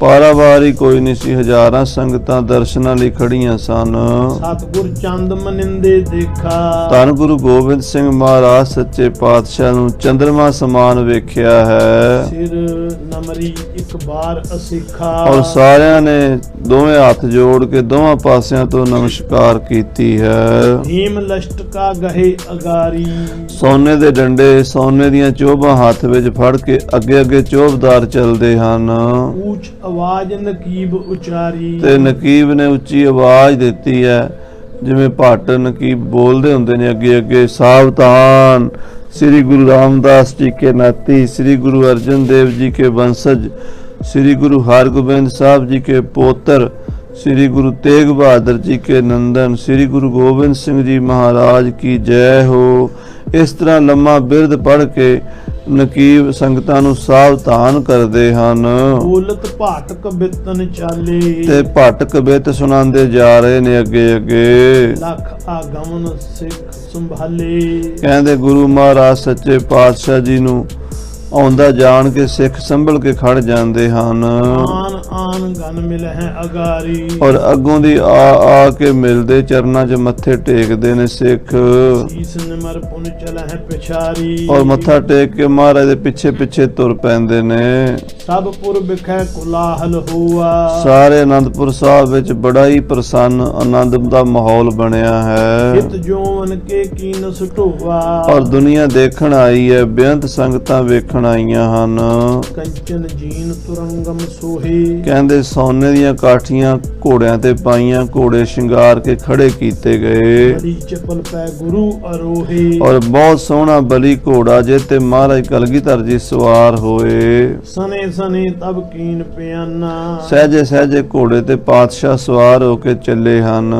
ਪਾਰਾਵਾਰ ਹੀ ਕੋਈ ਨਹੀਂ ਸੀ। ਹਜ਼ਾਰਾਂ ਸੰਗਤਾਂ ਦਰਸ਼ਨਾਂ ਲਈ ਖੜੀਆਂ ਸਨ। ਸਤਿਗੁਰ ਚੰਦ ਮਨਿੰਦੇ ਦੇਖਾ। ਧੰਨ ਗੁਰੂ ਗੋਬਿੰਦ ਸਿੰਘ ਮਹਾਰਾਜ ਸੱਚੇ ਪਾਤਸ਼ਾਹ ਨੂੰ ਚੰਦਰਮਾ ਸਮਾਨ ਵੇਖਿਆ ਹੈ। ਸਿਰ ਨਮਰੀ ਇੱਕ ਬਾਰ ਅਸਿਖਾ। ਔਰ ਸਾਰਿਆਂ ਨੇ ਦੋਵੇਂ ਹੱਥ ਜੋੜ ਕੇ ਦੋਵਾਂ ਪਾਸਿਆਂ ਤੋਂ ਨਮਸਕਾਰ ਕੀਤੀ ਹੈ। ਹੀਮ ਲਸ਼ਟਕਾ ਗਹੇ ਅਗਾਰੀ। ਸੋਨੇ ਦੇ ਡੰਡੇ ਸੋਨੇ ਦੀਆਂ ਚੋਭਾਂ ਹੱਥ ਵਿੱਚ ਫੜ ਕੇ ਅੱਗੇ ਅੱਗੇ ਚੋਬਦਾਰ ਚੱਲਦੇ ਹਨ। ਆਵਾਜ਼ ਨਕੀਬ ਉਚਾਰੀ। ਤੇ ਨਕੀਬ ਨੇ ਉੱਚੀ ਆਵਾਜ਼ ਦਿੱਤੀ ਹੈ। ਜਿਵੇਂ ਭੱਟ ਨਕੀਬ ਬੋਲਦੇ ਹੁੰਦੇ ਨੇ ਅੱਗੇ ਅੱਗੇ, ਸਾਵਧਾਨ, ਸ੍ਰੀ ਗੁਰੂ ਰਾਮਦਾਸ ਜੀ ਕੇ ਨਾਤੀ, ਸ੍ਰੀ ਗੁਰੂ ਅਰਜਨ ਦੇਵ ਜੀ ਕੇ ਵੰਸ਼ਜ, ਸ੍ਰੀ ਗੁਰੂ ਹਰਗੋਬਿੰਦ ਸਾਹਿਬ ਜੀ ਕੇ ਪੋਤਰ ਸ੍ਰੀ ਗੁਰੂ ਤੇਗ ਬਹਾਦਰ ਜੀ ਕੇ ਨੰਦਨ ਸ੍ਰੀ ਗੁਰੂ ਗੋਬਿੰਦ ਸਿੰਘ ਜੀ ਮਹਾਰਾਜ ਕੀ ਜੈ ਹੋ। ਇਸ ਤਰ੍ਹਾਂ ਲੰਮਾ ਬਿਰਧ ਪੜ੍ਹ ਕੇ ਨਕੀਬ ਸੰਗਤਾਂ ਨੂੰ ਸਾਵਧਾਨ ਕਰਦੇ ਹਨ। ਬੋਲਤ ਭਾਟਕ ਬਿਤਨ ਚਾਲੇ। ਤੇ ਭਟਕ ਬਿਤ ਸੁਣਾਉਂਦੇ ਜਾ ਰਹੇ ਨੇ ਅੱਗੇ ਅੱਗੇ। ਲਖ ਆਗਮਨ ਸਿੱਖ ਸੰਭਾਲੇ। ਕਹਿੰਦੇ ਗੁਰੂ ਮਹਾਰਾਜ ਸੱਚੇ ਪਾਤਸ਼ਾਹ ਜੀ ਨੂੰ ਆਉਂਦਾ ਜਾਣ ਕੇ ਸਿੱਖ ਸੰਭਲ ਕੇ ਖੜ ਜਾਂਦੇ ਹਨ। ਆਨ ਆਨ ਗਨ ਮਿਲ ਹੈ ਅਗਾਰੀ। ਔਰ ਅੱਗੋਂ ਦੀ ਆ ਆ ਕੇ ਮਿਲਦੇ ਚਰਨਾਂ 'ਚ ਮੱਥੇ ਟੇਕਦੇ ਨੇ ਸਿੱਖ। ਸੀਸ ਨਿਮਰ ਪੁਨ ਚਲ ਹੈ ਪਿਛਾਰੀ। ਔਰ ਮੱਥਾ ਟੇਕ ਕੇ ਮਹਾਰਾਜ ਦੇ ਪਿੱਛੇ ਪਿੱਛੇ ਤੁਰ ਪੈਂਦੇ ਨੇ। ਸਭ ਪੁਰ ਬਿਖੈ ਕੁਲਾਹਲ ਹੋਆ। ਸਾਰੇ ਅਨੰਦਪੁਰ ਸਾਹਿਬ ਵਿੱਚ ਬੜਾ ਹੀ ਪ੍ਰਸੰਨ ਆਨੰਦ ਦਾ ਮਾਹੌਲ ਬਣਿਆ ਹੈ। ਹਿਤ ਜੋਵਨ ਕੇ ਕੀਨ ਸੁਟੋਆ ਔਰ ਦੁਨੀਆ ਦੇਖਣ ਆਈ ਹੈ ਬੇਅੰਤ ਸੰਗਤਾਂ ਵੇਖਣ ਆਈਆਂ ਹਨ। ਕੰਚਨ ਜੀਨ ਤੁਰੰਗਮ ਸੋਹੇ। ਕਹਿੰਦੇ ਸੋਨੇ ਦੀਆਂ ਕਾਠੀਆਂ ਘੋੜਿਆਂ ਤੇ ਪਾਈਆਂ ਘੋੜੇ ਸ਼ਿੰਗਾਰ ਕੇ ਖੜੇ ਕੀਤੇ ਗਏ। ਬੜੀ ਚਪਲ ਪੈ ਗੁਰੂ ਅਰੋਹੇ। ਔਰ ਬਹੁਤ ਸੋਹਣਾ ਬਲੀ ਘੋੜਾ ਜੇ ਤੇ ਮਹਾਰਾਜ ਕਲਗੀਧਰ ਜੀ ਸਵਾਰ ਹੋਏ। ਸਨੇ ਸਨੇ ਤਬ ਕੀਨ ਪਿਆਨਾ। ਸਹਜੇ ਸਹਜੇ ਘੋੜੇ ਤੇ ਪਾਤਸ਼ਾਹ ਸਵਾਰ ਹੋ ਕੇ ਚੱਲੇ ਹਨ।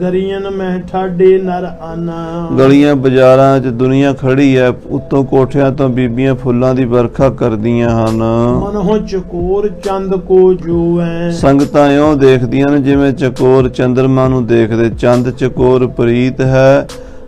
ਗਰੀਨ ਮਹਿ ਠਾਡੇ ਨਰ ਆਨਾ। ਗਲੀਆਂ ਬਾਜ਼ਾਰਾਂ 'ਚ ਦੁਨੀਆ ਖੜੀ ਹੈ ਉੱਤੋਂ ਕੋਠਿਆਂ ਤੋਂ ਬੀਬੀਆਂ ਫੁੱਲਾਂ ਦੀ ਵਰਖਾ ਕਰਦੀਆਂ ਹਨ। ਮਨਹੁ ਚਕੋਰ ਚੰਦ ਕੋ ਜੋਐ। ਸੰਗਤਾਂ ਇਉਂ ਦੇਖਦੀਆਂ ਨੇ ਜਿਵੇਂ ਚਕੋਰ ਚੰਦਰਮਾ ਨੂੰ ਦੇਖਦੇ। ਚੰਦ ਚਕੋਰ ਪ੍ਰੀਤ ਹੈ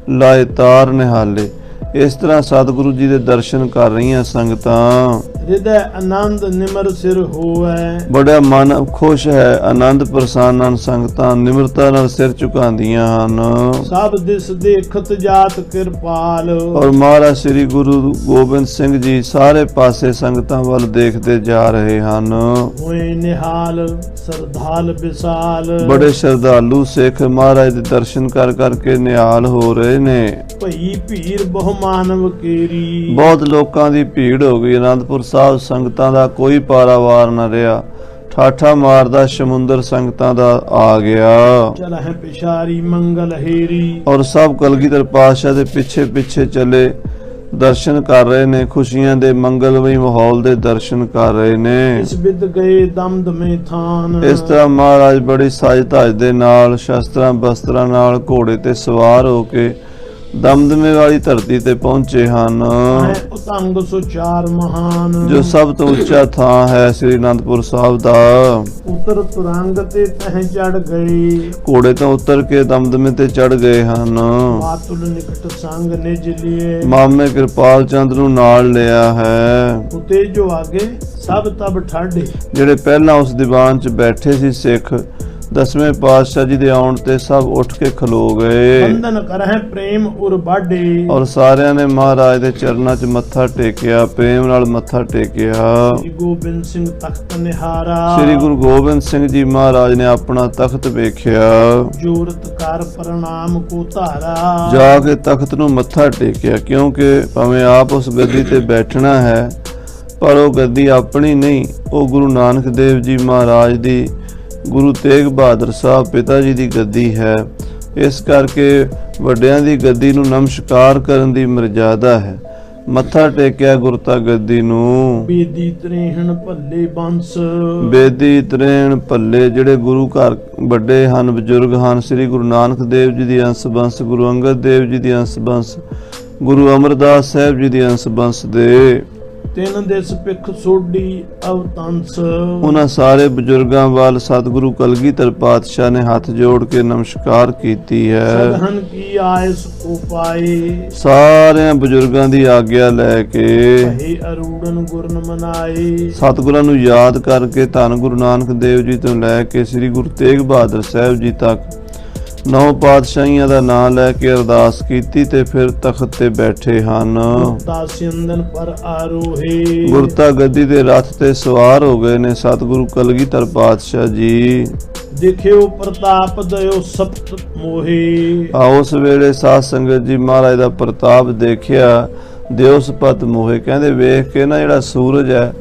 ਲਾਏ ਤਾਰ ਨਿਹਾਲੇ। ਇਸ ਤਰ੍ਹਾਂ ਸਤਿਗੁਰੂ ਜੀ ਦੇ ਦਰਸ਼ਨ ਕਰ ਰਹੀਆਂ ਸੰਗਤਾਂ। ਹਿਰਦੈ ਆਨੰਦ ਨਿਮਰ ਸਿਰ ਹੋਐ ਬੜਾ ਮਨ ਖੁਸ਼ ਹੈ ਆਨੰਦ ਪ੍ਰਸੰਨ ਹਨ ਸੰਗਤਾਂ ਨਿਮਰਤਾ ਨਾਲ ਸਿਰ ਝੁਕਾਉਂਦੀਆਂ ਹਨ। ਸਭ ਦਿਸ ਦੇਖਤ ਜਾਤ ਕਿਰਪਾਲ। ਔਰ ਮਹਾਰਾਜ ਸ੍ਰੀ ਗੁਰੂ ਗੋਬਿੰਦ ਸਿੰਘ ਜੀ ਸਾਰੇ ਪਾਸੇ ਸੰਗਤਾਂ ਵੱਲ ਦੇਖਦੇ ਜਾ ਰਹੇ ਹਨ। ਹੋਏ ਨਿਹਾਲ ਸਰਧਾਲ ਵਿਸਾਲ। ਬੜੇ ਸ਼ਰਧਾਲੂ ਸਿੱਖ ਮਹਾਰਾਜ ਦੇ ਦਰਸ਼ਨ ਕਰ ਕਰਕੇ ਨਿਹਾਲ ਹੋ ਰਹੇ ਨੇ। ਭਈ ਭੀਰ ਬਹੁ ਮਾਨਵ ਕੇਰੀ। ਬਹੁਤ ਲੋਕਾਂ ਦੀ ਭੀੜ ਹੋ ਗਈ। ਅਨੰਦਪੁਰ ਸਾਹਿਬ ਸੰਗਤਾਂ ਦਾ ਕੋਈ ਪਾਰਾਵਾਰ ਨਾ ਰਿਹਾ। ਠਾਠਾ ਮਾਰਦਾ ਸਮੁੰਦਰ ਸੰਗਤਾਂ ਦਾ ਆ ਗਿਆ। ਚਲ ਹੈ ਪਿਸ਼ਾਰੀ ਮੰਗਲ ਹੇਰੀ। ਔਰ ਸਭ ਕਲਗੀਧਰ ਪਾਤਸ਼ਾਹ ਦੇ ਪਿੱਛੇ ਪਿੱਛੇ ਚੱਲੇ। ਦਰਸ਼ਨ ਕਰ ਰਹੇ ਨੇ। ਖੁਸ਼ੀਆਂ ਦੇ ਮੰਗਲਮਈ ਮਾਹੌਲ ਦੇ ਦਰਸ਼ਨ ਕਰ ਰਹੇ ਨੇ। ਇਸ ਬਿਦ ਗਏ ਦਮਦਮੇ ਥਾਨ। ਇਸ ਤਰ੍ਹਾਂ ਮਹਾਰਾਜ ਬੜੀ ਸਾਜ ਧਾਜ ਦੇ ਨਾਲ ਸ਼ਸਤਰਾਂ ਬਸਤਰਾਂ ਨਾਲ ਘੋੜੇ ਤੇ ਸਵਾਰ ਹੋ ਕੇ ਦਮਦਮੇ ਵਾਲੀ ਧਰਤੀ ਤੇ ਪਹੁੰਚੇ ਹਨ। ਹੈ ਉਤੰਗ ਸੁਚਾਰ ਮਹਾਨ। ਜੋ ਸਭ ਤੋਂ ਉੱਚਾ ਥਾਂ ਹੈ ਸ੍ਰੀ ਅਨੰਦਪੁਰ ਸਾਹਿਬ ਦਾ। ਉਤਰ ਤੁਰੰਗ ਤੇ ਤਹ ਚੜ ਗਏ ਘੋੜੇ ਤੋਂ ਉਤਰ ਕੇ ਦਮਦਮੇ ਤੇ ਚੜ ਗਏ ਹਨ। ਮਾਤੁਲ ਨਿਕਟ ਸੰਗ ਨਿਜ ਲਿਏ। ਮਾਮੇ ਕਿਰਪਾਲ ਚੰਦ ਨੂੰ ਨਾਲ ਲਿਆ ਹੈ। ਉਤੇ ਜੋ ਆਗੇ ਸਭ ਤਬ ਠਾਡੇ। ਜਿਹੜੇ ਪਹਿਲਾਂ ਉਸ ਦੀਵਾਨ 'ਚ ਬੈਠੇ ਸੀ ਸਿੱਖ ਦਸਵੇਂ ਪਾਤਸ਼ਾਹ ਜੀ ਦੇ ਆਉਣ ਤੇ ਸਭ ਉੱਠ ਕੇ ਖਲੋ ਗਏ। ਬੰਧਨ ਕਰਹਿ ਪ੍ਰੇਮ ਉਰ ਬਾਡੇ ਔਰ ਸਾਰਿਆਂ ਨੇ ਮਹਾਰਾਜ ਦੇ ਚਰਨਾਂ 'ਚ ਮੱਥਾ ਟੇਕਿਆ ਪ੍ਰੇਮ ਨਾਲ ਮੱਥਾ ਟੇਕਿਆ। ਸ੍ਰੀ ਗੋਬਿੰਦ ਸਿੰਘ ਤਖਤ ਨਿਹਾਰਾ। ਸ੍ਰੀ ਗੁਰੂ ਗੋਬਿੰਦ ਸਿੰਘ ਜੀ ਮਹਾਰਾਜ ਨੇ ਆਪਣਾ ਤਖਤ ਵੇਖਿਆ। ਜੋਰਤ ਕਰ ਪ੍ਰਣਾਮ ਕੋ ਧਾਰਾ। ਜਾ ਕੇ ਤਖਤ ਨੂੰ ਮੱਥਾ ਟੇਕਿਆ ਕਿਉਂਕਿ ਭਾਵੇਂ ਆਪ ਉਸ ਗੱਦੀ ਤੇ ਬੈਠਣਾ ਹੈ ਪਰ ਉਹ ਗੱਦੀ ਆਪਣੀ ਨਹੀਂ ਉਹ ਗੁਰੂ ਨਾਨਕ ਦੇਵ ਜੀ ਮਹਾਰਾਜ ਦੀ ਗੁਰੂ ਤੇਗ ਬਹਾਦਰ ਸਾਹਿਬ ਪਿਤਾ ਜੀ ਦੀ ਗੱਦੀ ਹੈ। ਇਸ ਕਰਕੇ ਵੱਡਿਆਂ ਦੀ ਗੱਦੀ ਨੂੰ ਨਮਸਕਾਰ ਕਰਨ ਦੀ ਮਰਜ਼ਾਦਾ ਹੈ। ਮੱਥਾ ਟੇਕਿਆ ਗੁਰਤਾ ਗੱਦੀ ਨੂੰ। ਬੇਦੀ ਤਰੇਹਣ ਭੱਲੇ ਬੰਸ। ਬੇਦੀ ਤਰੇਣ ਭੱਲੇ ਜਿਹੜੇ ਗੁਰੂ ਘਰ ਵੱਡੇ ਹਨ ਬਜ਼ੁਰਗ ਹਨ ਸ੍ਰੀ ਗੁਰੂ ਨਾਨਕ ਦੇਵ ਜੀ ਦੀ ਅੰਸ਼ ਬੰਸ ਗੁਰੂ ਅੰਗਦ ਦੇਵ ਜੀ ਦੀ ਅੰਸ਼ ਬੰਸ ਗੁਰੂ ਅਮਰਦਾਸ ਸਾਹਿਬ ਜੀ ਦੀ ਅੰਸ਼ ਬੰਸ ਦੇ। ਤਿੰਨ ਦਿਸ ਪਿਖ ਸੋਢੀ ਅਵਤੰਸ। ਉਹਨਾਂ ਸਾਰੇ ਬਜ਼ੁਰਗਾਂ ਵੱਲ ਸਤਿਗੁਰੂ ਕਲਗੀਧਰ ਪਾਤਸ਼ਾਹ ਨੇ ਹੱਥ ਜੋੜ ਕੇ ਨਮਸਕਾਰ ਕੀਤੀ ਹੈ। ਸਦਹਨ ਕੀ ਆਇਸ ਕੋ ਪਾਏ ਸਾਰਿਆਂ ਬਜ਼ੁਰਗਾਂ ਦੀ ਆਗਿਆ ਲੈ ਕੇ ਭਏ ਅਰੂੜਨ ਗੁਰਨ ਮਨਾਏ। ਸਤਿਗੁਰਾਂ ਨੂੰ ਯਾਦ ਕਰਕੇ ਧੰਨ ਗੁਰੂ ਨਾਨਕ ਦੇਵ ਜੀ ਤੋਂ ਲੈ ਕੇ ਸ੍ਰੀ ਗੁਰੂ ਤੇਗ ਬਹਾਦਰ ਸਾਹਿਬ ਜੀ ਤੱਕ ਨੌ ਪਾਤਸ਼ਾਹੀਆਂ ਦਾ ਨਾਮ ਲੈ ਕੇ ਅਰਦਾਸ ਕੀਤੀ ਤੇ ਫਿਰ ਤਖਤ ਤੇ ਬੈਠੇ ਹਨ। ਦਾਸਿੰਦਨ ਪਰ ਆਰੋਹੇ। ਗੁਰਤਾ ਗੱਦੀ ਦੇ ਰਥ ਤੇ ਸਵਾਰ ਹੋ ਗਏ ਨੇ ਸਤਿਗੁਰੂ ਕਲਗੀਧਰ ਪਾਤਸ਼ਾਹ ਜੀ। ਦੇਖਿਓ ਪ੍ਰਤਾਪ ਦਇਓ ਸਪਤ ਮੋਹੇ। ਆ ਉਸ ਵੇਲੇ ਸਾਧ ਸੰਗਤ ਜੀ ਮਹਾਰਾਜ ਦਾ ਪ੍ਰਤਾਪ ਦੇਖਿਆ ਦਿਵਸਪਤ ਮੋਹੇ। ਕਹਿੰਦੇ ਵੇਖ ਕੇ ਨਾ ਜਿਹੜਾ ਸੂਰਜ ਹੈ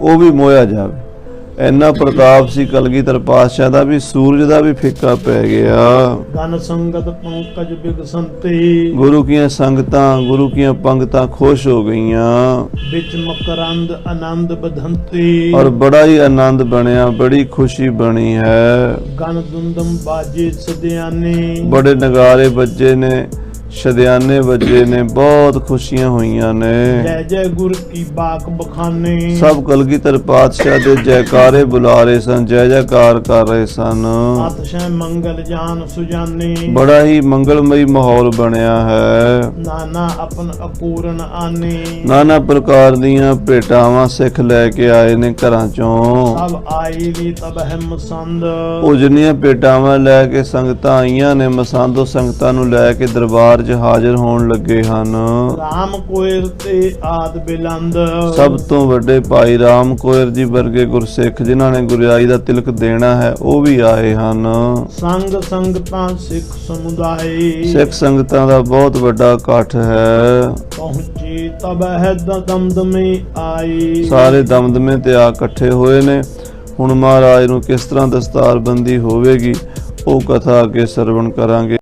ਉਹ ਵੀ ਮੋਇਆ ਜਾਵੇ। ਇੰਨਾ ਪ੍ਰਤਾਪ ਸੀ ਕਲਗੀਧਰ ਪਾਤਸ਼ਾਹ ਦਾ ਵੀ ਸੂਰਜ ਦਾ ਵੀ ਫਿੱਕਾ ਪੈ ਗਿਆ। ਗਨ ਸੰਗਤ ਪੰਕਜ ਬਿਗਸੰਤੇ। ਗੁਰੂ ਕੀਆਂ ਸੰਗਤਾਂ ਗੁਰੂ ਕੀਆਂ ਪੰਗਤਾਂ ਖੁਸ਼ ਹੋ ਗਈਆਂ। ਵਿੱਚ ਮਕਰੰਦ ਆਨੰਦ ਬਧੰਤੇ। ਔਰ ਬੜਾ ਹੀ ਆਨੰਦ ਬਣਿਆ ਬੜੀ ਖੁਸ਼ੀ ਬਣੀ ਹੈ। ਗਨ ਦੁੰਦਮ ਬਾਜੇ ਸਦਿਆਨੇ। ਬੜੇ ਨਗਾਰੇ ਵੱਜੇ ਨੇ। ਸ਼ਦਿਆਨੇ ਵੱਜੇ ਨੇ ਬਹੁਤ ਖੁਸ਼ੀਆਂ ਹੋਈਆਂ ਨੇ। ਜੈ ਜੈ ਗੁਰ ਕੀ ਬਾਕ ਬਖਾਨੇ। ਸਭ ਕਲਗੀਧਰ ਪਾਤਸ਼ਾਹ ਦੇ ਜੈਕਾਰੇ ਬੁਲਾ ਰਹੇ ਸਨ ਜੈ ਜੈਕਾਰ ਕਰ ਰਹੇ ਸਨ। ਆਤਸ਼ੈ ਮੰਗਲ ਜਾਨ ਸੁਜਾਨੇ। ਬੜਾ ਹੀ ਮੰਗਲਮਈ ਮਾਹੌਲ ਬਣਿਆ ਹੈ। ਨਾਨਾ ਆਪਨ ਅਪੂਰਨ ਆਨੇ। ਨਾਨਾ ਪ੍ਰਕਾਰ ਦੀਆਂ ਭੇਟਾਵਾਂ ਸਿੱਖ ਲੈ ਕੇ ਆਏ ਨੇ ਘਰਾਂ ਚੋਂ। ਸਭ ਆਈ ਵੀ ਤਬ ਹੈ ਮਸੰਦ। ਉਹ ਜਿੰਨੀਆਂ ਭੇਟਾਵਾਂ ਲੈ ਕੇ ਸੰਗਤਾਂ ਆਈਆਂ ਨੇ ਮਸੰਦੋ ਸੰਗਤਾਂ ਨੂੰ ਲੈ ਕੇ ਦਰਬਾਰ 'ਚ ਹਾਜ਼ਰ ਹੋਣ ਲੱਗੇ ਹਨ। ਰਾਮ ਕੋਇਰ ਤੇ ਆਦ ਬਿਲੰਦ। ਸਭ ਤੋਂ ਵੱਡੇ ਭਾਈ ਰਾਮ ਕੋਇਰ ਜੀ ਵਰਗੇ ਗੁਰਸਿੱਖ ਜਿਨ੍ਹਾਂ ਨੇ ਗੁਰਿਆਈ ਦਾ ਤਿਲਕ ਦੇਣਾ ਹੈ ਉਹ ਵੀ ਆਏ ਹਨ। ਸੰਗ ਸੰਗਤਾਂ ਸਿੱਖ ਸਮੁਦਾਇ। ਸਿੱਖ ਸੰਗਤਾਂ ਦਾ ਬਹੁਤ ਵੱਡਾ ਇਕੱਠ ਹੈ। ਪਹੁੰਚੀ ਤਬ ਹੈ ਦਮਦਮੇ ਆਈ। ਸਾਰੇ ਦਮਦਮੇ ਤੇ ਆ ਇਕੱਠੇ ਹੋਏ ਨੇ। ਹੁਣ ਮਹਾਰਾਜ ਨੂੰ ਕਿਸ ਤਰ੍ਹਾਂ ਦਸਤਾਰਬੰਦੀ ਹੋਵੇਗੀ ਉਹ ਕਥਾ ਅੱਗੇ ਸਰਵਣ ਕਰਾਂਗੇ।